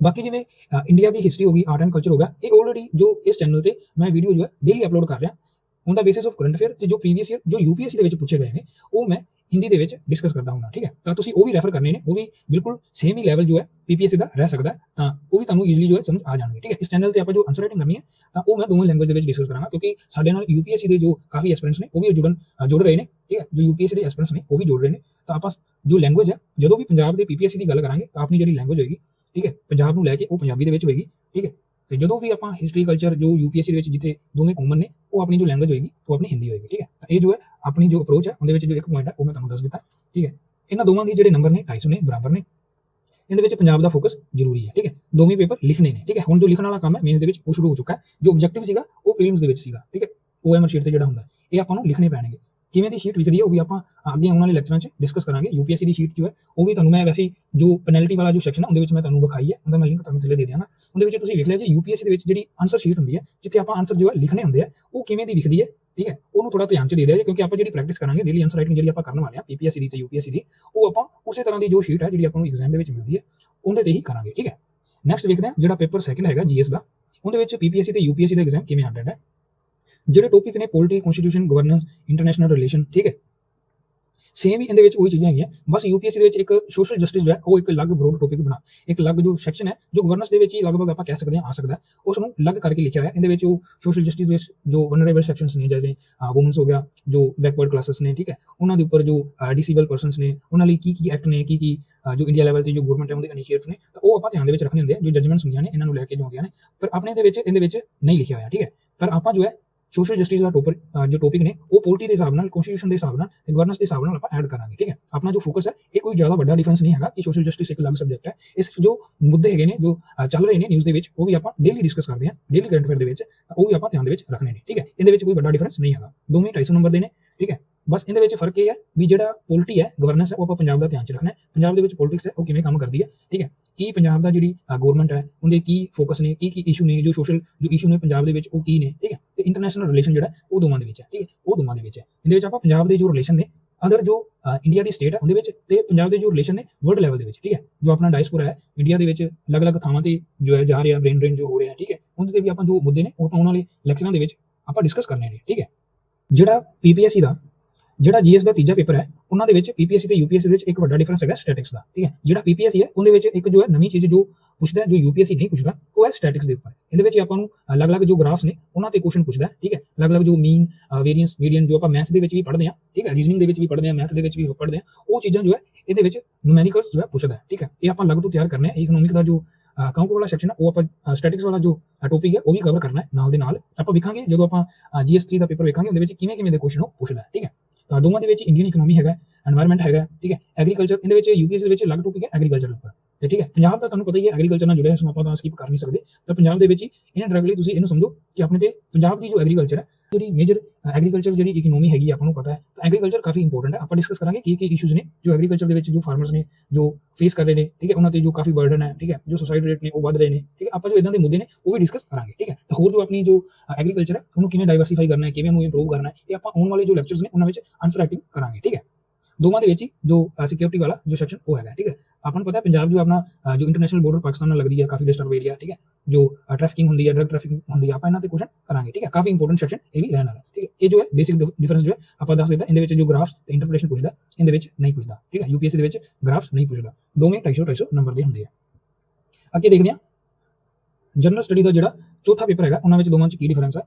ਬਾਕੀ ਜਿਵੇਂ ਇੰਡੀਆ ਦੀ ਹਿਸਟਰੀ ਹੋ ਗਈ ਆਰਟ ਐਂਡ ਕਲਚਰ ਹੋ ਗਿਆ, ਇਹ ਆਲਰੇਡੀ ਜੋ ਇਸ ਚੈਨਲ ਤੇ ਮੈਂ ਵੀਡੀਓ ਜੋ ਹੈ ਡੇਲੀ ਅਪਲੋਡ ਕਰ ਰਿਹਾ। ਔਨ ਦਾ ਬੇਸਿਸ ਆਫ ਕਰੰਟ ਅਫੇਅਰ ਤੇ ਜੋ ਪ੍ਰੀਵੀਅਸ ਈਅਰ ਜੋ ਯੂਪੀਐਸਸੀ ਦੇ ਵਿੱਚ ਪੁੱਛੇ ਗਏ ਨੇ, ਉਹ ਮੈਂ ਹਿੰਦੀ ਦੇ ਵਿੱਚ ਡਿਸਕਸ ਕਰਦਾ ਹੁੰਦਾ, ਠੀਕ ਹੈ? ਤਾਂ ਤੁਸੀਂ ਉਹ ਵੀ ਰੈਫਰ ਕਰਨੇ ਨੇ, ਉਹ ਵੀ ਬਿਲਕੁਲ ਸੇਮ ਹੀ ਲੈਵਲ ਜੋ ਹੈ ਪੀਪੀਐਸਸੀ ਦਾ ਰਹਿ ਸਕਦਾ ਤਾਂ ਉਹ ਵੀ ਤੁਹਾਨੂੰ ਈਜ਼ੀਲੀ ਜੋ ਹੈ ਸਮਝ ਆ ਜਾਣਗੇ, ਠੀਕ ਹੈ? ਇਸ ਚੈਨਲ ਤੇ ਆਪਾਂ ਜੋ ਆਨਸਰ ਰਾਈਟਿੰਗ ਕਰਨੀ ਹੈ, ਤਾਂ ਉਹ ਮੈਂ ਦੋਵੇਂ ਲੈਂਗੁਏਜ ਦੇ ਵਿੱਚ ਡਿਸਕਸ ਕਰਾਂਗਾ, ਕਿਉਂਕਿ ਸਾਡੇ ਨਾਲ ਯੂਪੀਐਸਸੀ ਦੇ ਜੋ ਕਾਫੀ ਐਸਪੀਰੈਂਟਸ ਨੇ, ਉਹ ਵੀ ਜੁੜਨ ਜੁੜ ਰਹੇ ਨੇ, ਠੀਕ ਹੈ? ਜੋ ਯੂਪੀਐਸਸੀ ਦੇ ਐਸਪੀਰੈਂਟਸ ਨੇ, ਉਹ ਵੀ ਜੁੜ ਰਹੇ ਨੇ, ਤਾਂ ਆਪਾਂ ਜੋ ਲੈਂਗੁਏਜ ਹੈ, ਜਦੋਂ ਵੀ ਪੰਜਾਬ ਦੇ ਪੀਪੀਐਸਸੀ ਦੀ ਗੱਲ ਕਰਾਂਗੇ, ਤਾਂ ਆਪਣੀ ਜਿਹੜੀ ਲੈਂਗੁਏਜ ਹੋਏਗੀ, ਠੀਕ ਹੈ? ਪੰਜਾਬ ਨੂੰ ਲੈ ਕੇ ਉਹ ਪੰਜਾਬੀ ਦੇ ਵਿੱਚ ਹੋਏਗੀ, ਠੀਕ ਹੈ? ਤੇ ਜਦੋਂ ਵੀ ਆਪਾਂ ਹਿਸਟਰੀ ਕਲਚਰ ਜੋ ਯੂਪੀਐਸਸੀ ਦੇ ਵਿੱਚ ਜਿੱਥੇ ਦੋਵੇਂ ਕਾਮਨ ਨੇ, ਉਹ ਆਪਣੀ ਜੋ ਲੈਂਗੁਏਜ ਹੋਏਗੀ, ਉਹ ਆਪਣੀ ਹਿੰਦੀ ਹੋਏਗੀ, ਠੀਕ ਹੈ? ਤਾਂ ਇਹ ਜੋ ਹੈ, ਆਪਣੀ ਜੋ ਅਪਰੋਚ ਹੈ, ਉਹਦੇ ਵਿੱਚ ਜੋ ਇੱਕ ਪੁਆਇੰਟ ਹੈ, ਉਹ ਮੈਂ ਤੁਹਾਨੂੰ ਦੱਸ ਦਿੱਤਾ, ਠੀਕ ਹੈ? ਇਹਨਾਂ ਦੋਵਾਂ ਦੇ ਜਿਹੜੇ ਨੰਬਰ ਨੇ 250 ਨੇ, ਬਰਾਬਰ ਨੇ। ਇਹਦੇ ਵਿੱਚ ਪੰਜਾਬ ਦਾ ਫੋਕਸ ਜ਼ਰੂਰੀ ਹੈ, ਠੀਕ ਹੈ? ਦੋਵੇਂ ਪੇਪਰ ਲਿਖਣੇ ਨੇ, ਠੀਕ ਹੈ? ਹੁਣ ਜੋ ਲਿਖਣ ਵਾਲਾ ਕੰਮ ਹੈ ਮੇਨਸ ਦੇ ਵਿੱਚ ਉਹ ਸ਼ੁਰੂ ਹੋ ਚੁੱਕਾ ਹੈ। ਜੋ ਆਬਜੈਕਟਿਵ ਸੀਗਾ, ਉਹ ਪ੍ਰੀਲਿਮਸ ਦੇ ਵਿੱਚ ਸੀਗਾ, ਠੀਕ ਹੈ? OMR ਸ਼ੀਟ ਤੇ ਜਿਹੜਾ ਹੁੰਦਾ, ਇਹ ਆਪਾਂ ਨੂੰ ਲਿਖਣੇ ਪੈਣਗੇ। ਕਿਵੇਂ ਦੀ ਸ਼ੀਟ ਵਿਖਦੀ ਹੈ ਉਹ ਵੀ ਆਪਾਂ ਅੱਗੇ ਆਉਣ ਵਾਲੇ ਲੈਕਚਰਾਂ 'ਚ ਡਿਸਕਸ ਕਰਾਂਗੇ। ਯੂਪੀਐਸਸੀ ਦੀ ਸ਼ੀਟ ਜੋ ਹੈ, ਉਹ ਵੀ ਤੁਹਾਨੂੰ ਮੈਂ ਵੈਸੇ ਜੋ ਪੈਨਲਟੀ ਵਾਲਾ ਜੋ ਸੈਕਸ਼ਨ ਹੈ ਉਹਦੇ ਵਿੱਚ ਮੈਂ ਤੁਹਾਨੂੰ ਵਿਖਾਈ ਹੈ। ਉਹਦਾ ਮੈਂ ਲਿੰਕ ਤੁਹਾਨੂੰ ਥੱਲੇ ਦੇ ਦਿਆਂਗਾ। ਉਹਦੇ ਵਿੱਚ ਤੁਸੀਂ ਵੇਖ ਲਿਆ ਜੀ ਯੂਪੀਐਸਸੀ ਦੇ ਵਿੱਚ ਜਿਹੜੀ ਆਨਸਰ ਸ਼ੀਟ ਹੁੰਦੀ ਹੈ, ਜਿੱਥੇ ਆਪਾਂ ਆਨਸਰ ਜੋ ਹੈ ਲਿਖਣੇ ਹੁੰਦੇ ਆ, ਉਹ ਕਿਵੇਂ ਦੀ ਵਿਖਦੀ ਹੈ, ਠੀਕ ਹੈ? ਉਹਨੂੰ ਥੋੜਾ ਧਿਆਨ 'ਚ ਦੇ ਦਿਆ ਕਿਉਂਕਿ ਆਪਾਂ ਜਿਹੜੀ ਪ੍ਰੈਕਟਿਸ ਕਰਾਂਗੇ ਡੇਲੀ ਆਨਸਰ ਰਾਈਟਿੰਗ ਜਿਹੜੀ ਆਪਾਂ ਕਰਨ ਵਾਲੇ ਆ ਪੀਪੀਐਸਸੀ ਦੀ ਤੇ ਯੂਪੀਐਸਸੀ ਦੀ, ਉਹ ਆਪਾਂ ਉਸੇ ਤਰ੍ਹਾਂ ਦੀ ਜੋ ਸ਼ੀਟ ਹੈ, ਜਿਹੜੀ ਆਪਾਂ ਨੂੰ ਐਗਜ਼ਾਮ ਦੇ ਵਿੱਚ ਮਿਲਦੀ ਹੈ, ਉਹਦੇ ਤੇ ਹੀ ਕਰਾਂਗੇ, ਠੀਕ ਹੈ? ਨੈਕਸਟ ਵੇਖਦੇ ਹਾਂ ਜਿਹੜਾ ਪੇਪਰ ਸੈਕਿੰਡ ਹੈਗਾ ਜੀਐਸ ਦਾ, ਉਹਦੇ ਵਿੱਚ ਪੀਪੀਐਸਸੀ ਤੇ ਯੂਪੀਐਸਸੀ ਦਾ ਐਗਜ਼ਾਮ ਕਿਵੇਂ ਆਉਂਦਾ ਹੈ। ਜਿਹੜੇ ਟੌਪਿਕ ਨੇ polity constitution governance international relation ਠੀਕ ਹੈ? ਸੇਮ ਹੀ ਇਹਦੇ ਵਿੱਚ ਉਹੀ ਚੀਜ਼ਾਂ ਹੈਗੀਆਂ। ਬਸ ਯੂਪੀਐਸਸੀ ਦੇ ਵਿੱਚ ਇੱਕ ਸੋਸ਼ਲ ਜਸਟਿਸ ਜੋ ਹੈ, ਉਹ ਇੱਕ ਅਲੱਗ ਬ੍ਰੋਡ ਟੌਪਿਕ ਬਣਾ। ਇੱਕ ਅਲੱਗ ਜੋ ਸੈਕਸ਼ਨ ਹੈ, ਜੋ ਗਵਰਨੈਂਸ ਦੇ ਵਿੱਚ ਹੀ ਲਗਭਗ ਆਪਾਂ ਕਹਿ ਸਕਦੇ ਹਾਂ, ਆ ਸਕਦਾ ਉਸ ਨੂੰ ਅਲੱਗ ਕਰਕੇ ਲਿਖਿਆ ਹੋਇਆ ਇਹਦੇ ਵਿੱਚ ਉਹ ਸੋਸ਼ਲ ਜਸਟਿਸ ਦੇ ਜੋ ਵਨਰੇਬਲ ਸੈਕਸ਼ਨਸ ਨੇ, ਜਿਵੇਂ ਵੂਮਨਸ ਹੋ ਗਿਆ, ਜੋ ਬੈਕਵਰਡ ਕਲਾਸਸ ਨੇ, ਠੀਕ ਹੈ? ਉਹਨਾਂ ਦੇ ਉੱਪਰ ਜੋ ਡਿਸੇਬਲ ਪਰਸਨਸ ਨੇ, ਉਹਨਾਂ ਲਈ ਕੀ ਕੀ ਐਕਟ ਨੇ ਕੀ ਕੀ ਜੋ ਇੰਡੀਆ ਲੈਵਲ ਤੇ ਜੋ ਗਵਰਨਮੈਂਟ ਹੈ, ਉਹਦੇ ਇਨੀਸ਼ੀਏਟਿਵ ਨੇ, ਤਾਂ ਉਹ ਆਪਾਂ ਧਿਆਨ ਦੇ ਵਿੱਚ ਰੱਖਣੇ ਹੁੰਦੇ ਆ, ਜੋ ਜਜਮੈਂਟਸ ਹੁੰਦੀਆਂ ਨੇ, ਇਹਨਾਂ ਨੂੰ ਲੈ ਕੇ ਜੋ ਹੁੰਦੀਆਂ ਨੇ। ਪਰ ਆਪਣੇ ਦੇ ਵਿੱਚ, ਇਹਦੇ ਵਿੱਚ ਨਹੀਂ ਲਿਖਿਆ ਹੋਇਆ, ਠੀਕ ਹੈ? ਪਰ ਆਪਾਂ ਜੋ ਹੈ ਸੋਸ਼ਲ ਜਸਟਿਸ ਦਾ ਟੋਪਿਕ ਜੋ ਟੌਪਿਕ ਨੇ, ਉਹ ਪੋਲਿਟੀ ਦੇ ਹਿਸਾਬ ਨਾਲ ਕਨਸਟੀਟਿਊਸ਼ਨ ਦੇ ਹਿਸਾਬ ਨਾਲ ਤੇ ਗਵਰਨੈਂਸ ਦੇ ਹਿਸਾਬ ਨਾਲ ਆਪਾਂ ਐਡ ਕਰਾਂਗੇ, ਠੀਕ ਹੈ? ਆਪਣਾ ਜੋ ਫੋਕਸ ਹੈ, ਇਹ ਕੋਈ ਜ਼ਿਆਦਾ ਵੱਡਾ ਡਿਫਰੈਂਸ ਨਹੀਂ ਹੈਗਾ ਕਿ ਸੋਸ਼ਲ ਜਸਟਿਸ ਇੱਕ ਅਲੱਗ ਸਬਜੈਕਟ ਹੈ। ਇਸ ਜੋ ਮੁੱਦੇ ਹੈਗੇ ਨੇ, ਜੋ ਚੱਲ ਰਹੇ ਨੇ ਨਿਊਜ਼ ਦੇ ਵਿੱਚ, ਉਹ ਵੀ ਆਪਾਂ ਡੇਲੀ ਡਿਸਕਸ ਕਰਦੇ ਹਾਂ ਡੇਲੀ ਕਰੰਟ ਅਫੇਅਰ ਦੇ ਵਿੱਚ, ਤਾਂ ਉਹ ਵੀ ਆਪਾਂ ਧਿਆਨ ਦੇ ਵਿੱਚ ਰੱਖਣੇ ਨੇ, ਠੀਕ ਹੈ? ਇਹਦੇ ਵਿੱਚ ਕੋਈ ਵੱਡਾ ਡਿਫਰੈਂਸ ਨਹੀਂ ਹੈਗਾ। ਦੋਵੇਂ 250 ਨੰਬਰ ਦੇ ਨੇ, ਠੀਕ ਹੈ? ਬਸ ਇਹਦੇ ਵਿੱਚ ਫ਼ਰਕ ਇਹ ਹੈ ਵੀ ਜਿਹੜਾ ਪੋਲਿਟੀ ਹੈ ਗਵਰਨੈਂਸ ਹੈ, ਉਹ ਆਪਾਂ ਪੰਜਾਬ ਦਾ ਧਿਆਨ ਚ ਰੱਖਣਾ ਹੈ। ਪੰਜਾਬ ਦੇ ਵਿੱਚ ਪੋਲਿਟਿਕਸ ਹੈ, ਉਹ ਕਿਵੇਂ ਕੰਮ ਕਰਦੀ ਹੈ, ਠੀਕ ਹੈ? ਕੀ ਪੰਜਾਬ ਦਾ ਜਿਹੜੀ ਗਵਰਨਮੈਂਟ ਹੈ, ਉਹਦੇ ਕੀ ਫੋਕਸ ਨੇ ਕੀ ਕੀ ਇਸ਼ੂ ਨੇ, ਜੋ ਸੋਸ਼ਲ ਜੋ ਇਸ਼ੂ ਨੇ ਪੰਜਾਬ ਦੇ ਵਿੱਚ, ਉਹ ਕੀ ਨੇ, ਠੀਕ ਹੈ? ਤੇ ਇੰਟਰਨੈਸ਼ਨਲ ਰਿਲੇਸ਼ਨ ਜਿਹੜਾ ਉਹ ਦੋਵਾਂ ਦੇ ਵਿੱਚ ਹੈ, ਠੀਕ ਹੈ? ਉਹ ਦੋਵਾਂ ਦੇ ਵਿੱਚ ਹੈ। ਇਹਦੇ ਵਿੱਚ ਆਪਾਂ ਪੰਜਾਬ ਦੇ ਜੋ ਰਿਲੇਸ਼ਨ ਨੇ ਅਦਰ ਜੋ ਇੰਡੀਆ ਦੀ ਸਟੇਟ ਹੈ, ਉਹਦੇ ਵਿੱਚ ਤੇ ਪੰਜਾਬ ਦੇ ਜੋ ਰਿਲੇਸ਼ਨ ਨੇ ਵਰਲਡ ਲੈਵਲ ਦੇ ਵਿੱਚ, ਠੀਕ ਹੈ? ਜੋ ਆਪਣਾ ਡਾਇਸਪੋਰਾ ਹੈ ਇੰਡੀਆ ਦੇ ਵਿੱਚ ਅਲੱਗ-ਅਲੱਗ ਥਾਵਾਂ ਤੇ ਜੋ ਹੈ, ਜਾ ਰਿਹਾ ਬ੍ਰੇਨ ਡਰੇਨ ਜੋ ਹੋ ਰਿਹਾ, ਠੀਕ ਹੈ? ਉਹਦੇ ਤੇ ਵੀ ਆਪਾਂ ਜੋ ਮੁੱਦੇ ਨੇ, ਉਹ ਆਉਣ ਵਾਲੇ ਲੈਕਚਰਾਂ ਦੇ ਵਿੱਚ ਆਪਾਂ ਡਿਸਕਸ ਕਰਨੇ ਨੇ, ਠੀਕ ਹੈ? ਜਿਹੜਾ ਪੀਪੀਐਸਸੀ ਦਾ ਜਿਹੜਾ ਜੀਐਸ ਦਾ ਤੀਜਾ ਪੇਪਰ ਹੈ ਉਹਨਾਂ ਦੇ ਵਿੱਚ ਪੀਪੀਐਸਸੀ ਤੇ ਯੂਪੀਐਸਸੀ ਦੇ ਵਿੱਚ ਇੱਕ ਵੱਡਾ ਡਿਫਰੈਂਸ ਹੈਗਾ ਸਟੈਟਿਕਸ ਦਾ ਠੀਕ ਹੈ? ਜਿਹੜਾ ਪੀਪੀਐਸਸੀ ਹੈ ਉਹਦੇ ਵਿੱਚ ਇੱਕ ਜੋ ਹੈ ਨਵੀਂ ਚੀਜ਼ ਜੋ ਪੁੱਛਦਾ ਹੈ, ਜੋ ਯੂਪੀਐਸਸੀ ਨਹੀਂ ਪੁੱਛਦਾ ਉਹ ਹੈ ਸਟੈਟਿਕਸ ਦੇ ਉੱਪਰ। ਇਹਦੇ ਵਿੱਚ ਆਪਾਂ ਨੂੰ ਅਲੱਗ-ਅਲੱਗ ਜੋ ਗ੍ਰਾਫਸ ਨੇ ਉਹਨਾਂ ਤੇ ਕੁਐਸਚਨ ਪੁੱਛਦਾ ਠੀਕ ਹੈ? ਅਲੱਗ-ਅਲੱਗ ਜੋ ਮੀਨ ਵੇਰੀਅੰਸ ਮੀਡੀਅਨ ਜੋ ਆਪਾਂ ਮੈਥਸ ਦੇ ਵਿੱਚ ਵੀ ਪੜ੍ਹਦੇ ਹਾਂ ਠੀਕ ਹੈ? ਰੀਜ਼ਨਿੰਗ ਦੇ ਵਿੱਚ ਵੀ ਪੜ੍ਹਦੇ ਹਾਂ ਮੈਥ ਦੇ ਵਿੱਚ ਵੀ ਪੜ੍ਹਦੇ ਹਾਂ ਉਹ ਚੀਜ਼ਾਂ ਜੋ ਹੈ ਇਹਦੇ ਵਿੱਚ ਨੂਮੈਰੀਕਲਸ ਜੋ ਹੈ ਪੁੱਛਦਾ ਠੀਕ ਹੈ? ਇਹ ਆਪਾਂ ਅਲੱਗ ਤੋਂ ਤਿਆਰ ਕਰਨਾ ਹੈ ਇਕਨੋਮਿਕ ਦਾ ਜੋ ਅਕਾਊਂਟ ਵਾਲਾ ਸੈਕਸ਼ਨ ਹੈ ਉਹ ਆਪਾਂ ਸਟੈਟਿਕਸ ਵਾਲਾ ਜੋ ਟੌਪਿਕ ਹੈ ਉਹ ਵੀ ਕਵਰ ਕਰਨਾ ਹੈ ਨਾਲ ਦੇ ਨਾਲ ਆਪਾਂ ਵੇਖਾਂਗੇ ਜਦੋਂ ਆਪਾਂ ਜੀਐਸ3 ਦਾ ਪੇਪਰ ਵੇਖਾਂਗੇ ਉਹਦੇ ਵਿੱਚ ਕਿਵੇਂ ਕਿਵੇਂ ਦੇ ਕੁਐਸਚਨ ਉਹ ਪੁੱਛਦਾ ਠੀਕ ਹੈ? ਦੋਵਾਂ ਦੇ ਵਿੱਚ ਇੰਡੀਅਨ ਇਕਨੋਮੀ ਹੈਗਾ এনवायरमेंट ਹੈਗਾ ਠੀਕ ਹੈ ਐਗਰੀਕਲਚਰ ਇਹਦੇ ਵਿੱਚ ਯੂਪੀਐਸ ਦੇ ਵਿੱਚ ਅਲੱਗ ਟੌਪਿਕ ਹੈ ਐਗਰੀਕਲਚਰ ਉੱਪਰ, ਤੇ ਠੀਕ ਹੈ, ਪੰਜਾਬ ਦਾ ਤੁਹਾਨੂੰ ਪਤਾ ਹੀ ਹੈ ਐਗਰੀਕਲਚਰ ਨਾਲ ਜੁੜਿਆ ਹੈ ਸੋ ਆਪਾਂ ਤਾਂ ਸਕਿਪ ਕਰ ਨਹੀਂ ਸਕਦੇ, ਤਾਂ ਪੰਜਾਬ ਦੇ ਵਿੱਚ ਹੀ ਇਹਨਾਂ ਡਾਇਰੈਕਟਲੀ ਤੁਸੀਂ ਇਹਨੂੰ ਸਮਝੋ ਕਿ ਆਪਣੇ ਤੇ ਪੰਜਾਬ ਦੀ ਜੋ ਐਗਰੀਕਲਚਰ ਹੈ ਜਿਹੜੀ ਮੇਜਰ ਐਗਰੀਕਲਚਰ ਜਿਹੜੀ ਇਕਨੋਮੀ ਹੈਗੀ ਆਪਾਂ ਨੂੰ ਪਤਾ ਹੈ, ਤਾਂ ਐਗਰੀਕਲਚਰ ਕਾਫੀ ਇੰਪੋਰਟੈਂਟ ਹੈ। ਆਪਾਂ ਡਿਸਕਸ ਕਰਾਂਗੇ ਕੀ ਕੀ ਇਸ਼ੂਜ਼ ਨੇ ਜੋ ਐਗਰੀਕਲਚਰ ਦੇ ਵਿੱਚ ਜੋ ਫਾਰਮਰਸ ਨੇ, ਜੋ ਫੇਸ ਕਰ ਰਹੇ ਨੇ, ਠੀਕ ਹੈ? ਉਹਨਾਂ ਤੇ ਜੋ ਕਾਫੀ ਬਰਡਨ ਹੈ, ਠੀਕ ਹੈ? ਜੋ ਸੁਸਾਈਡ ਰੇਟ ਨੇ, ਉਹ ਵੱਧ ਰਹੇ ਨੇ, ਠੀਕ ਹੈ? ਆਪਾਂ ਜੋ ਇਦਾਂ ਦੇ ਮੁੱਦੇ ਨੇ, ਉਹ ਵੀ ਡਿਸਕਸ ਕਰਾਂਗੇ, ਠੀਕ ਹੈ? ਤਾਂ ਹੋਰ ਜੋ ਆਪਣੀ ਜੋ ਐਗਰੀਕਲਚਰ ਹੈ, ਉਹਨੂੰ ਕਿਵੇਂ ਡਾਈਵਰਸਿਫਾਈ ਕਰਨਾ ਹੈ, ਕਿਵੇਂ ਉਹਨੂੰ ਇੰਪਰੂਵ ਕਰਨਾ ਹੈ, ਇਹ ਆਪਾਂ ਆਉਣ ਵਾਲੇ ਜੋ ਲੈਕਚਰਸ ਨੇ, ਉਹਨਾਂ ਵਿੱਚ ਆਨਸਰ ਰਾਈਟਿੰਗ ਕਰਾਂਗੇ, ਠੀਕ ਹੈ? ਦੋਵਾਂ ਦੇ ਵਿੱਚ ਹੀ ਜੋ ਸਿਕਿਉਰਿਟੀ ਵਾਲਾ ਜੋ ਸੈਕਸ਼ਨ ਉਹ ਹੈਗਾ, ਠੀਕ ਹੈ? ਆਪਾਂ ਨੂੰ ਪਤਾ ਪੰਜਾਬ ਜੋ ਆਪਣਾ ਜੋ ਇੰਟਰਨੈਸ਼ਨਲ ਬਾਰਡਰ ਪਾਕਿਸਤਾਨ ਨਾਲ ਲੱਗਦੀ ਹੈ, ਕਾਫੀ ਡਿਸਟਰਬ ਏਰੀਆ ਠੀਕ ਹੈ? ਜੋ ਟ੍ਰੈਫਿਕਿੰਗ ਹੁੰਦੀ ਹੈ ਡਰਗ ਟ੍ਰੈਫਿਕਿੰਗ ਹੁੰਦੀ ਹੈ, ਆਪਾਂ ਇਹਨਾਂ ਤੇ ਕੁਐਸਚਨ ਕਰਾਂਗੇ, ਠੀਕ ਹੈ? ਕਾਫੀ ਇੰਪੋਰਟੈਂਟ ਸੈਕਸ਼ਨ ਇਹ ਵੀ ਰਹਿਣ ਵਾਲਾ ਠੀਕ ਹੈ? ਇਹ ਜੋ ਹੈ ਬੇਸਿਕ ਡਿਫਰੈਂਸ ਜੋ ਹੈ, ਆਪਾਂ ਦੱਸ ਦਿੱਤਾ, ਇਹਦੇ ਵਿੱਚ ਜੋ ਗ੍ਰਾਫਸ ਤੇ ਇੰਟਰਪ੍ਰੀਟੇਸ਼ਨ ਪੁੱਛਦਾ, ਇਹਦੇ ਵਿੱਚ ਨਹੀਂ ਪੁੱਛਦਾ, ਠੀਕ ਹੈ? ਯੂਪੀਐਸਸੀ ਦੇ ਵਿੱਚ ਗ੍ਰਾਫਸ ਨਹੀਂ ਪੁੱਛਦਾ, ਦੋਵੇਂ 250 250 ਨੰਬਰ ਦੇ ਹੁੰਦੇ ਆ। ਅੱਗੇ ਦੇਖਦੇ ਹਾਂ ਜਨਰਲ ਸਟੱਡੀ ਦਾ ਜਿਹੜਾ ਚੌਥਾ ਪੇਪਰ ਹੈਗਾ, ਉਹਨਾਂ ਵਿੱਚ ਦੋਵਾਂ ਚ ਕੀ ਡਿਫਰੈਂਸ ਹੈ